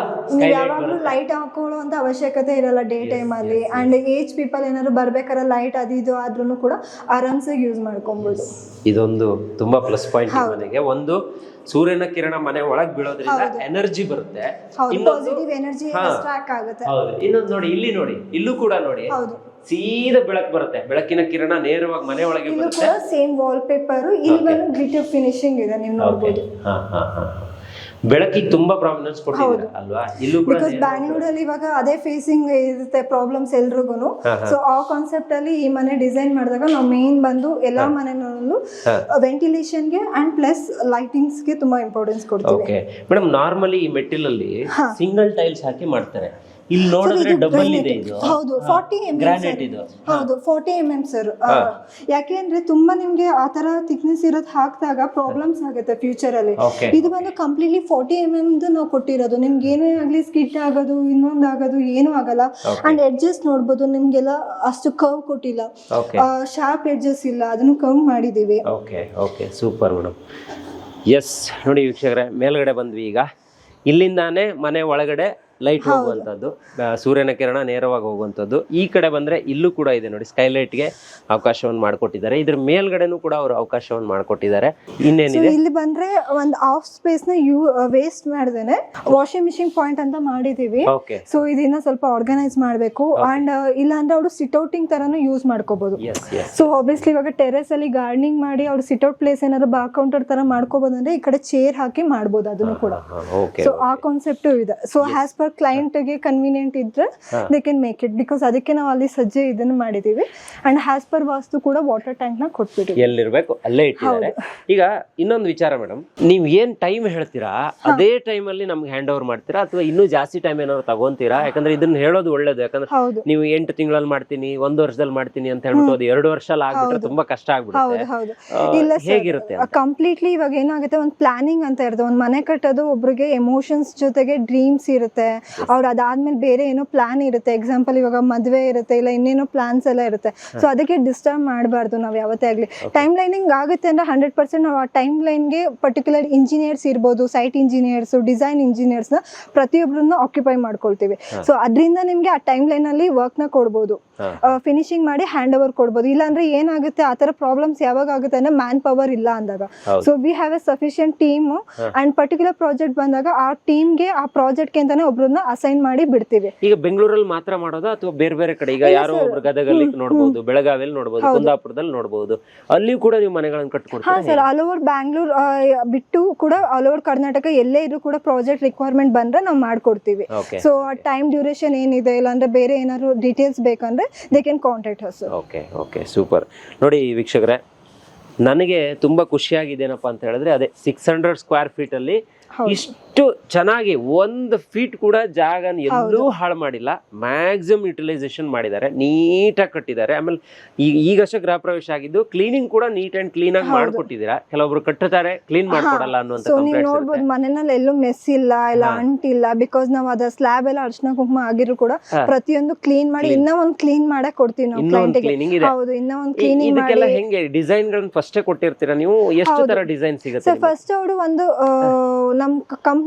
B: ಯಾವಾಗ್ಲೂ ಲೈಟ್ ಹಾಕೊಳ್ಳೋ ಅಂತ ಅವಶ್ಯಕತೆ ಇರಲ್ಲ ಡೇ ಟೈಮ್ ಅಲ್ಲಿ. ಅಂಡ್ ಏಜ್ ಪೀಪಲ್ ಏನಾದ್ರು ಬರ್ಬೇಕಾದ್ರೆ ಲೈಟ್ ಅದು ಇದು ಆದ್ರೂ ಕೂಡ ಆರಾಮ್ಸೆ ಯೂಸ್ ಮಾಡ್ಕೊಬಹುದು
A: ಇದೊಂದು ತುಂಬಾ ಪ್ಲಸ್ ಪಾಯಿಂಟ್ ಮನೆಗೆ. ಒಂದು ಸೂರ್ಯನ ಕಿರಣ ಮನೆ ಒಳಗ್ ಬೀಳೋದ್ರಿಂದ ಎನರ್ಜಿ ಬರುತ್ತೆ.
B: ಹೌದು
A: ಇನ್ನೊಂದು ನೋಡಿ ಇಲ್ಲಿ ನೋಡಿ ಇಲ್ಲೂ ಕೂಡ ನೋಡಿ ಸೀದಾ ಬೆಳಕ್ ಬರುತ್ತೆ. ಬೆಳಕಿನ ಕಿರಣ ನೇರವಾಗಿ ಮನೆ ಒಳಗೆ ಬರುತ್ತೆ.
B: ಸೇಮ್ ವಾಲ್ ಪೇಪರ್ ಇಲ್ಲಿ ಗ್ಲಿಟರ್ ಫಿನಿಶಿಂಗ್ ಇದೆ ನೀವು
A: ಹಾ. ಬೆಳಕಿಗೆ ತುಂಬಾ ಪ್ರಾಬ್ಲಮ್ಸ್ ಕೊಟ್ಟಿದ್ದೀರಾ ಅಲ್ವಾ? ಇಲ್ಲೂ ಕೂಡ
B: ಬಿಕಾಸ್ ಬ್ಯಾಂಗ್ಳೂರಲ್ಲಿ ಇವಾಗ ಅದೇ ಫೇಸಿಂಗ್ ಇರುತ್ತೆ ಪ್ರಾಬ್ಲಮ್ಸ್ ಎಲ್ರಿಗೂ ಸೊ ಆ ಕಾನ್ಸೆಪ್ಟ್ ಅಲ್ಲಿ ಈ ಮನೆ ಡಿಸೈನ್ ಮಾಡಿದಾಗ ನಾವು ಮೇನ್ ಬಂದು ಎಲ್ಲಾ ಮನೆನಲ್ಲೂ ವೆಂಟಿಲೇಷನ್ಗೆ ಅಂಡ್ ಪ್ಲಸ್ ಲೈಟಿಂಗ್ಸ್ಗೆ ತುಂಬಾ ಇಂಪಾರ್ಟೆನ್ಸ್ ಕೊಡ್ತೀವಿ.
A: ಓಕೆ ಮೇಡಮ್ ನಾರ್ಮಲಿ ಈ ಮೆಟ್ಟಿಲಲ್ಲಿ ಸಿಂಗಲ್ ಟೈಲ್ಸ್ ಹಾಕಿ ಮಾಡ್ತಾರೆ. ಇಲ್ಲಿ ನೋಡಿದ್ರೆ ಡಬಲ್ ಇದೆ ಇದು.
B: ಹೌದು ಫಾರ್ಟಿ ಎಂ
A: ಗ್ರಾನೈಟ್ ಇದು.
B: ಹೌದು ಫಾರ್ಟಿ ಎಂ ಎಂ ಸರ್ ಯಾಕೆಂದ್ರೆ ತುಂಬಾ ನಿಮ್ಗೆ ಆ ತರ ಥಿಕ್ನೆಸ್ ಇರೋದು ಹಾಕಿದಾಗ ಪ್ರಾಬ್ಲಮ್ಸ್ ಆಗುತ್ತೆ ಫ್ಯೂಚರ್ ಅಲ್ಲಿ. ಇದು ಬಂದು ಕಂಪ್ಲೀಟ್ಲಿ ಫಾರ್ಟಿ ಎಂ ಎಂ ನಾವು ಕೊಟ್ಟಿರೋದು. ನಿಮ್ಗೆ ಏನೇ ಆಗ್ಲಿ ಸ್ಕಿಟ್ ಆಗೋದು ಇನ್ನೊಂದ್ ಆಗೋದು ಏನೂ ಆಗಲ್ಲ. ಅಂಡ್ ಎಡ್ಜಸ್ ನೋಡ್ಬೋದು ನಿಮ್ಗೆಲ್ಲ ಅಷ್ಟು ಕರ್ವ್ ಕೊಟ್ಟಿಲ್ಲ. ಶಾರ್ಪ್ ಎಡ್ಜಸ್ ಇಲ್ಲ. ಅದನ್ನು ಕರ್ವ್ ಮಾಡಿದೀವಿ
A: okay okay super madam yes ನೋಡಿ ವೀಕ್ಷಕರೇ ಮೇಲ್ಗಡೆ ಬಂದ್ವಿ ಈಗ. ಇಲ್ಲಿಂದಾನೇ ಮನೆ ಒಳಗಡೆ ಲೈಟ್ ಹೋಗುವಂತದ್ದು ಸೂರ್ಯನ ಕಿರಣ ನೇರವಾಗಿ ಹೋಗುವಂಥದ್ದು. ಈ ಕಡೆ ಬಂದ್ರೆ ಇಲ್ಲೂ ಕೂಡ ಇದೆ ನೋಡಿ ಸ್ಕೈಲೈಟ್ಗೆ ಅವಕಾಶವನ್ನು ಮಾಡಿಕೊಟ್ಟಿದ್ದಾರೆ. ಇದ್ರ ಮೇಲ್ಗಡೆನೂ ಕೂಡ ಅವರು ಅವಕಾಶವನ್ನು ಮಾಡಿಕೊಟ್ಟಿದ್ದಾರೆ. ಇನ್ನೇನಿದೆ?
B: ಇಲ್ಲಿ ಬಂದ್ರೆ ಒಂದು ಆಫ್ ಸ್ಪೇಸ್ನ ಯೂ ವೇಸ್ಟ್ ಮಾಡ್ದೇನೆ. ವಾಷಿಂಗ್ ಮಿಷಿನ್ ಪಾಯಿಂಟ್ ಅಂತ ಮಾಡಿದೀವಿ. ಸೊ ಇದನ್ನ ಸ್ವಲ್ಪ ಆರ್ಗನೈಸ್ ಮಾಡಬೇಕು. ಅಂಡ್ ಇಲ್ಲ ಅಂದ್ರೆ ಅವರು ಸಿಟ್ಔಟಿಂಗ್ ತರನು ಯೂಸ್ ಮಾಡ್ಕೋಬಹುದು ಸೊ ಆಬ್ವಿಯಸ್ಲಿ ಇವಾಗ ಟೆರೆಸ್ ಅಲ್ಲಿ ಗಾರ್ಡನಿಂಗ್ ಮಾಡಿ ಅವ್ರು ಸಿಟ್ಔಟ್ ಪ್ಲೇಸ್ ಏನಾದ್ರು ಬಾ ಕೌಂಟರ್ ತರ ಮಾಡ್ಕೋಬಹುದು ಅಂದ್ರೆ ಈ ಕಡೆ ಚೇರ್ ಹಾಕಿ ಮಾಡ್ಬೋದು ಅದನ್ನು ಕೂಡ. ಸೊ ಆ ಕಾನ್ಸೆಪ್ಟ್ ಇದೆ. ಸೊ ಆಸ್ ಪರ್ ಫರ್ ಕ್ಲೈಂಟ್ಗೆ ಕನ್ವೀನಿಯಂಟ್ ಇದ್ರೆ they can make it because ಅದಕ್ಕೆ ನಾವು ಅಲ್ಲಿ ಸಜ್ಜೆ ಇದನ್ನು ಮಾಡಿದೀವಿ. ಅಂಡ್ ಹ್ಯಾಸ್ ಪರ್ ವಾಸ್ತು ಕೂಡ ವಾಟರ್ ಟ್ಯಾಂಕ್ನ ಕೊಟ್ಬಿಟ್ಟಿವಿ
A: ಎಲ್ಲಿರ್ಬೇಕು? ಅಲ್ಲೇ ಇಟ್ಟಿದ್ದಾರೆ. ಈಗ ಇನ್ನೊಂದು ವಿಚಾರ ಮೇಡಮ್ ನೀವ್ ಏನ್ ಟೈಮ್ ಹೇಳ್ತೀರಾ ಅದೇ ಟೈಮ್ ಅಲ್ಲಿ ನಮ್ಗೆ ಹ್ಯಾಂಡ್ ಓವರ್ ಮಾಡ್ತೀರಾ ಅಥವಾ ಇನ್ನೂ ಜಾಸ್ತಿ ಟೈಮ್ ಏನಾದ್ರು ತಗೊಂತೀರಾ? ಯಾಕಂದ್ರೆ ಇದನ್ನ ಹೇಳೋದು ಒಳ್ಳೇದು. ಯಾಕಂದ್ರೆ ನೀವು ಎಂಟು ತಿಂಗಳಲ್ಲಿ ಮಾಡ್ತೀನಿ ಒಂದ್ ವರ್ಷದಲ್ಲಿ ಮಾಡ್ತೀನಿ ಅಂತ ಹೇಳ್ಬಿಟ್ಟು ಅದು ಎರಡು ವರ್ಷ ಆಗ್ಬಿಟ್ರೆ ತುಂಬಾ ಕಷ್ಟ ಆಗ್ಬಿಡುತ್ತೆ. ಹೇಗಿರುತ್ತೆ
B: ಕಂಪ್ಲೀಟ್ಲಿ ಇವಾಗ ಏನಾಗುತ್ತೆ ಒಂದು ಪ್ಲಾನಿಂಗ್ ಅಂತ ಇರುತ್ತೆ. ಒಂದು ಮನೆ ಕಟ್ಟೋದು ಒಬ್ರಿಗೆ ಎಮೋಷನ್ಸ್ ಜೊತೆಗೆ ಡ್ರೀಮ್ಸ್ ಇರುತ್ತೆ. ಅವ್ರು ಅದಾದ್ಮೇಲೆ ಬೇರೆ ಏನೋ ಪ್ಲಾನ್ ಇರುತ್ತೆ. ಎಕ್ಸಾಂಪಲ್ ಇವಾಗ ಮದುವೆ ಇರುತ್ತೆ ಇಲ್ಲ ಇನ್ನೇನೋ ಪ್ಲಾನ್ಸ್ ಎಲ್ಲ ಇರುತ್ತೆ. ಸೊ ಅದಕ್ಕೆ ಡಿಸ್ಟರ್ಬ್ ಮಾಡಬಾರ್ದು ನಾವು ಯಾವತ್ತೇ ಆಗಲಿ. ಟೈಮ್ ಲೈನಿಂಗ್ ಆಗುತ್ತೆ ಅಂದ್ರೆ ಹಂಡ್ರೆಡ್ ಪರ್ಸೆಂಟ್ ನಾವು ಆ ಟೈಮ್ ಲೈನ್ಗೆ ಪರ್ಟಿಕ್ಯುಲರ್ ಇಂಜಿನಿಯರ್ಸ್ ಇರ್ಬೋದು ಸೈಟ್ ಇಂಜಿನಿಯರ್ಸ್ ಡಿಸೈನ್ ಇಂಜಿನಿಯರ್ಸ್ನ ಪ್ರತಿಯೊಬ್ಬರನ್ನು ಆಕ್ಯುಪೈ ಮಾಡ್ಕೊಳ್ತೀವಿ. ಸೊ ಅದರಿಂದ ನಿಮಗೆ ಆ ಟೈಮ್ ಲೈನಲ್ಲಿ ವರ್ಕ್ನ ಕೊಡ್ಬೋದು. ಫಿನಿಶಿಂಗ್ ಮಾಡಿ ಹ್ಯಾಂಡ್ ಓವರ್ ಕೊಡ್ಬೋದು. ಇಲ್ಲಾಂದ್ರೆ ಏನಾಗುತ್ತೆ ಆ ಥರ ಪ್ರಾಬ್ಲಮ್ಸ್ ಯಾವಾಗ ಆಗುತ್ತೆ ಅಂದ್ರೆ ಮ್ಯಾನ್ ಪವರ್ ಇಲ್ಲ ಅಂದಾಗ. So we have a sufficient team and particular project ಬಂದಾಗ ಆ ಟೀಮ್ಗೆ ಆ ಪ್ರಾಜೆಕ್ಟ್ಗೆ ಅಂತಾನೆ ಒಬ್ರನ್ನ ಅಸೈನ್ ಮಾಡಿ ಬಿಡ್ತೀವಿ.
A: ಈಗ ಬೆಂಗಳೂರಲ್ಲಿ ಮಾತ್ರ ಮಾಡೋದಾ ಅಥವಾ ಬೇರೆ ಬೇರೆ ಕಡೆ? ಈಗ ಯಾರೋ ಒಬ್ರು ಗದಗಲ್ಲಿ ನೋಡಬಹುದು ಬೆಳಗಾವಿಯಲ್ಲಿ ನೋಡಬಹುದು ಕುಂದಾಪುರದಲ್ಲಿ ನೋಡಬಹುದು ಅಲ್ಲಿಯೂ ಕೂಡ ನೀವು ಮನೆಗಳನ್ನ
B: ಹಾ ಸರ್ ಆಲ್ ಓವರ್ ಬ್ಯಾಂಗ್ಳೂರ್ ಬಿಟ್ಟು ಕೂಡ ಆಲ್ ಓವರ್ ಕರ್ನಾಟಕ ಎಲ್ಲೇ ಇದ್ರು ಕೂಡ ಪ್ರಾಜೆಕ್ಟ್ ರಿಕ್ವೈರ್ಮೆಂಟ್ ಬಂದ್ರೆ ನಾವು ಮಾಡ್ಕೊಡ್ತೀವಿ. ಸೊ ಆ ಟೈಮ್ ಡ್ಯೂರೇಷನ್ ಏನಿದೆ ಇಲ್ಲಾಂದ್ರೆ ಬೇರೆ ಏನಾದ್ರು ಡೀಟೇಲ್ಸ್ ಬೇಕಂದ್ರೆ they can contact us
A: okay okay super ನೋಡಿ ವೀಕ್ಷಕರೇ ನನಗೆ ತುಂಬಾ ಖುಷಿಯಾಗಿದೆ ಏನಪ್ಪಾ ಅಂತ ಹೇಳಿದ್ರೆ ಅದೇ ಸಿಕ್ಸ್ ಹಂಡ್ರೆಡ್ ಸ್ಕ್ವೇರ್ ಫೀಟ್
B: ಅಲ್ಲಿ
A: ಇಷ್ಟು ಚೆನ್ನಾಗಿ ಒಂದು ಫೀಟ್ ಕೂಡ ಜಾಗನ ಎಲ್ಲೂ ಹಾಳು ಮಾಡಿಲ್ಲ. ಮ್ಯಾಕ್ಸಿಮಮ್ ಯುಟಿಲೈಸೇಷನ್ ಮಾಡಿದ್ದಾರೆ. ನೀಟಾಗಿ ಕಟ್ಟಿದ್ದಾರೆ. ಆಮೇಲೆ ಈಗ ಈಗಷ್ಟೇ ಗೃಹ ಪ್ರವೇಶ ಆಗಿದ್ದು ಕ್ಲೀನಿಂಗ್ ಕೂಡ ನೀಟ್ ಅಂಡ್ ಕ್ಲೀನ್ ಆಗಿ ಮಾಡ್ಕೊಟ್ಟಿದ್ದೀರಾ? ಕೆಲವೊಬ್ರು ಕಟ್ಟುತ್ತಾರೆ ಕ್ಲೀನ್ ಮಾಡ್ಕೊಡಲ್ಲ ಅನ್ನುವಂಥ
B: ಸೊ ನೀವು ನೋಡ್ಬೋದು ಮನೆಯಲ್ಲಿ ಎಲ್ಲೂ ಮೆಸ್ ಇಲ್ಲ ಇಲ್ಲ ಅಂಟಿಲ್ಲ ಬಿಕಾಸ್ ನಾವು ಅದ ಸ್ಲ್ಯಾಬ್ ಎಲ್ಲ ಅರ್ಶನ ಕುಂಕುಮ ಆಗಿದ್ರು ಕೂಡ ಪ್ರತಿಯೊಂದು ಕ್ಲೀನ್ ಮಾಡಿ ಇನ್ನ ಒಂದ್ ಕ್ಲೀನ್ ಮಾಡಕ್ ಕೊಡ್ತೀವಿ ನಾವು
A: ಕ್ಲೀನಿಂಗ್ ಇದೆ.
B: ಹೌದು ಇನ್ನ ಒಂದ್
A: ಈ-
B: ಕ್ಲೀನಿಂಗ್
A: ಇದಕ್ಕೆಲ್ಲ
B: ಮಾಡಿ.
A: ಹೆಂಗೆ ಡಿಸೈನ್ ಗಳನ್ನ ಫಸ್ಟೇ ಕೊಟ್ಟಿರ್ತೀರಾ ನೀವು? ಎಷ್ಟು ತರ ಡಿಸೈನ್ ಸಿಗುತ್ತೆ
B: ಸರ್ ಫಸ್ಟ್ ಅವರು ಒಂದು ಆ, ನಮ್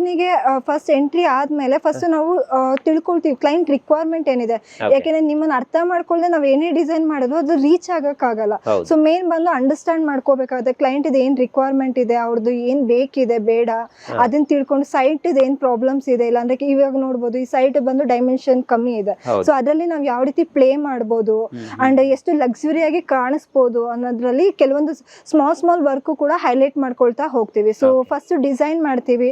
B: ಕಂಪ್ನಿಗೆ ಫಸ್ಟ್ ಎಂಟ್ರಿ ಆದ್ಮೇಲೆ ಫಸ್ಟ್ ನಾವು ತಿಳ್ಕೊಳ್ತೀವಿ ಕ್ಲೈಂಟ್ ರಿಕ್ವೈರ್ಮೆಂಟ್ ಏನಿದೆ. ಯಾಕೆಂದ್ರೆ ನಿಮ್ಮನ್ನ ಅರ್ಥ ಮಾಡ್ಕೊಳ್ಳದೆ ನಾವ್ ಏನೇ ಡಿಸೈನ್ ಮಾಡೋದು ಅದು ರೀಚ್ ಆಗಕ್ಕಾಗಲ್ಲ. ಸೊ ಮೇನ್ ಬಂದು ಅಂಡರ್ಸ್ಟ್ಯಾಂಡ್ ಮಾಡ್ಕೋಬೇಕಾಗುತ್ತೆ ಕ್ಲೈಂಟ್ ಇದು ಏನ್ ರಿಕ್ವೈರ್ಮೆಂಟ್ ಇದೆ ಅವ್ರದ್ದು ಏನ್ ಬೇಕಿದೆ ಬೇಡ. ಅದನ್ನ ತಿಳ್ಕೊಂಡು ಸೈಟ್ ಇದು ಏನ್ ಪ್ರಾಬ್ಲಮ್ಸ್ ಇದೆ ಇಲ್ಲಾಂದ್ರೆ ಇವಾಗ ನೋಡ್ಬೋದು ಈ ಸೈಟ್ ಬಂದು ಡೈಮೆನ್ಷನ್ ಕಮ್ಮಿ ಇದೆ. ಸೊ ಅದರಲ್ಲಿ ನಾವು ಯಾವ ರೀತಿ ಪ್ಲೇ ಮಾಡ್ಬೋದು ಅಂಡ್ ಎಷ್ಟು ಲಕ್ಸುರಿಯಾಗಿ ಕಾಣಿಸ್ಬೋದು ಅನ್ನೋದ್ರಲ್ಲಿ ಕೆಲವೊಂದು ಸ್ಮಾಲ್ ಸ್ಮಾಲ್ ವರ್ಕ್ ಕೂಡ ಹೈಲೈಟ್ ಮಾಡ್ಕೊಳ್ತಾ ಹೋಗ್ತೀವಿ. ಸೊ ಫಸ್ಟ್ ಡಿಸೈನ್ ಮಾಡ್ತೀವಿ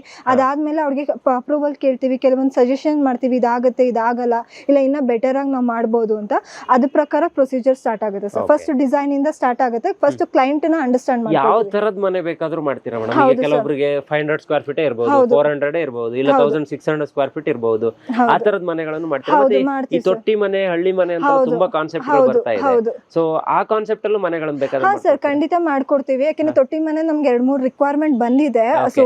B: ಅದಾದ್ಮೇಲೆ ಅವ್ರಿಗೆ ಅಪ್ರೂವಲ್ ಕೇಳ್ತೀವಿ ಕೆಲವೊಂದು ಸಜೆಷನ್ ಮಾಡ್ತೀವಿ ಇದಾಗುತ್ತೆ ಇದಾಗಲ್ಲ ಇಲ್ಲ ಇನ್ನ ಬೆಟರ್ ಆಗಿ ನಾವು ಮಾಡ್ಬೋದು ಅಂತ. ಅದ್ರ ಪ್ರಕಾರ ಪ್ರೊಸೀಜರ್ ಸ್ಟಾರ್ಟ್ ಆಗುತ್ತೆ. ಸರ್ ಫಸ್ಟ್ ಡಿಸೈನ್ ಇಂದ ಸ್ಟಾರ್ಟ್ ಆಗುತ್ತೆ. ಫಸ್ಟ್ ಕ್ಲೈಂಟ್ನ ಅಂಡರ್ಸ್ಟ್ಯಾಂಡ್
A: ಯಾವ ತರದ ಮನೆ ಬೇಕಾದ್ರೂ ಮಾಡ್ತೀರಾ ಮೇಡಮ್ ಕೆಲವೊಬ್ಬರಿಗೆ ಫೈವ್ ಹಂಡ್ರೆಡ್ ಸ್ಕ್ವೇರ್ ಫೀಟ್ ಇರ್ಬೋದು
B: ಹೌದು.
A: ಫೋರ್ ಹಂಡ್ರೆಡ್ ಇರ್ಬೋದು ಇಲ್ಲ thousand six hundred square feet ಇರ್ಬೋದು. ಆ ತರದ ಮನೆಗಳನ್ನು ಮಾಡ್ತೀರಾ? ಈ
B: ಮಾಡ್ತೀವಿ
A: ತೊಟ್ಟಿ ಮನೆ ಹಳ್ಳಿ ಮನೆ ಅಂತ ತುಂಬಾ ಕಾನ್ಸೆಪ್ಟ್ ಬರ್ತಾ ಇದೆ. ಸೊ ಆ ಕಾನ್ಸೆಪ್ಟ್ ಅಲ್ಲೂ ಮನೆಗಳನ್ನ ಬೇಕಾದ್ರೆ
B: ಹಾ ಸರ್? ಖಂಡಿತ ಮಾಡ್ಕೊಡ್ತೀವಿ. ಯಾಕಂದ್ರೆ ತೊಟ್ಟಿ ಮನೆ ನಮ್ಗೆ ಎರಡ್ ಮೂರ್ ರಿಕ್ವೈರ್ಮೆಂಟ್ ಬಂದಿದೆ. ಸೊ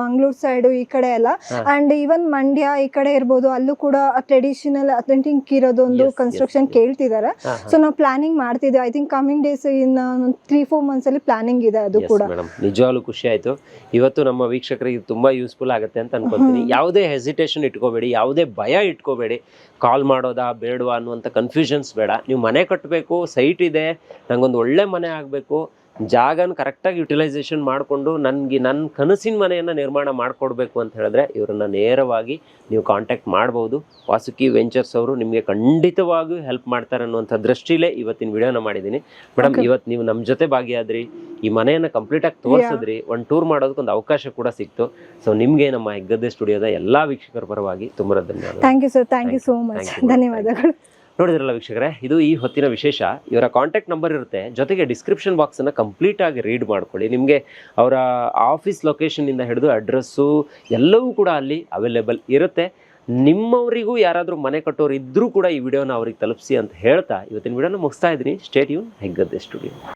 B: ಮಂಗಳೂರು ಸೈಡ್ ಈ ಕಡೆ ಎಲ್ಲ. ಅಂಡ್ ಈವನ್ ಮಂಡ್ಯ ಈ ಕಡೆ ಇರ್ಬೋದು ಅಲ್ಲೂ ಕೂಡ ಟ್ರೆಡಿಷನಲ್ ಅಥೆಂಟಿಕ್
A: ಇರೋದೊಂದು
B: ಕನ್ಸ್ಟ್ರಕ್ಷನ್ ಕೇಳ್ತಿದ್ದಾರೆ ಸೊ ನಾವು ಪ್ಲಾನಿಂಗ್ ಮಾಡ್ತಿದ್ದೀವಿ I think coming days in three four months ಅಲ್ಲಿ ಪ್ಲಾನಿಂಗ್ ಇದೆ ಅದು ಕೂಡ.
A: ನಿಜವಾಗ್ಲೂ ಖುಷಿ ಆಯ್ತು. ಇವತ್ತು ನಮ್ಮ ವೀಕ್ಷಕರಿಗೆ ತುಂಬಾ ಯೂಸ್ಫುಲ್ ಆಗುತ್ತೆ ಅಂತ ಅನ್ಕೊಂತೀನಿ. ಯಾವುದೇ ಹೆಸಿಟೇಷನ್ ಇಟ್ಕೋಬೇಡಿ ಯಾವುದೇ ಭಯ ಇಟ್ಕೋಬೇಡಿ. ಕಾಲ್ ಮಾಡೋದಾ ಬೇಡವಾ ಅನ್ನುವಂಥ ಕನ್ಫ್ಯೂಷನ್ಸ್ ಬೇಡ. ನೀವು ಮನೆ ಕಟ್ಟಬೇಕು ಸೈಟ್ ಇದೆ ನಂಗೊಂದು ಒಳ್ಳೆ ಮನೆ ಆಗಬೇಕು. ಜಾಗನ ಕರೆಕ್ಟಾಗಿ ಯುಟಿಲೈಸೇಷನ್ ಮಾಡಿಕೊಂಡು ನನಗೆ ನನ್ನ ಕನಸಿನ ಮನೆಯನ್ನು ನಿರ್ಮಾಣ ಮಾಡಿಕೊಡ್ಬೇಕು ಅಂತ ಹೇಳಿದ್ರೆ ಇವರನ್ನು ನೇರವಾಗಿ ನೀವು ಕಾಂಟ್ಯಾಕ್ಟ್ ಮಾಡ್ಬೋದು. ವಾಸುಕಿ ವೆಂಚರ್ಸ್ ಅವರು ನಿಮಗೆ ಖಂಡಿತವಾಗಿಯೂ ಹೆಲ್ಪ್ ಮಾಡ್ತಾರೆ ಅನ್ನುವಂಥ ದೃಷ್ಟಿಲೇ ಇವತ್ತಿನ ವಿಡಿಯೋನ ಮಾಡಿದ್ದೀನಿ. ಮೇಡಮ್ ಇವತ್ತು ನೀವು ನಮ್ಮ ಜೊತೆ ಭಾಗಿಯಾದ್ರಿ. ಈ ಮನೆಯನ್ನು ಕಂಪ್ಲೀಟಾಗಿ ತೋರಿಸಿದ್ರಿ. ಒಂದು ಟೂರ್ ಮಾಡೋದಕ್ಕೊಂದು ಅವಕಾಶ ಕೂಡ ಸಿಕ್ತು. ಸೊ ನಿಮಗೆ ನಮ್ಮ ಹೆಗ್ಗದ್ದೆ ಸ್ಟುಡಿಯೋದ ಎಲ್ಲ ವೀಕ್ಷಕರ ಪರವಾಗಿ ತುಂಬ ಧನ್ಯವಾದ
B: thank you sir thank you so much. ಧನ್ಯವಾದಗಳು.
A: ನೋಡಿದ್ರಲ್ಲ ವೀಕ್ಷಕರೇ? ಇದು ಈ ಹೊತ್ತಿನ ವಿಶೇಷ. ಇವರ ಕಾಂಟ್ಯಾಕ್ಟ್ ನಂಬರ್ ಇರುತ್ತೆ. ಜೊತೆಗೆ ಡಿಸ್ಕ್ರಿಪ್ಷನ್ ಬಾಕ್ಸನ್ನು ಕಂಪ್ಲೀಟ್ ಆಗಿ ರೀಡ್ ಮಾಡ್ಕೊಳ್ಳಿ. ನಿಮಗೆ ಅವರ ಆಫೀಸ್ ಲೊಕೇಶನ್ನಿಂದ ಹಿಡಿದು ಅಡ್ರೆಸ್ಸು ಎಲ್ಲವೂ ಕೂಡ ಅಲ್ಲಿ ಅವೈಲೇಬಲ್ ಇರುತ್ತೆ. ನಿಮ್ಮವರಿಗೂ ಯಾರಾದರೂ ಮನೆ ಕಟ್ಟೋರು ಇದ್ದರೂ ಕೂಡ ಈ ವಿಡಿಯೋನ ಅವ್ರಿಗೆ ತಲುಪಿಸಿ ಅಂತ ಹೇಳ್ತಾ ಇವತ್ತಿನ ವಿಡಿಯೋನ ಮುಗಿಸ್ತಾ ಇದ್ದೀನಿ. State ಯೂನ್ Heggadde studio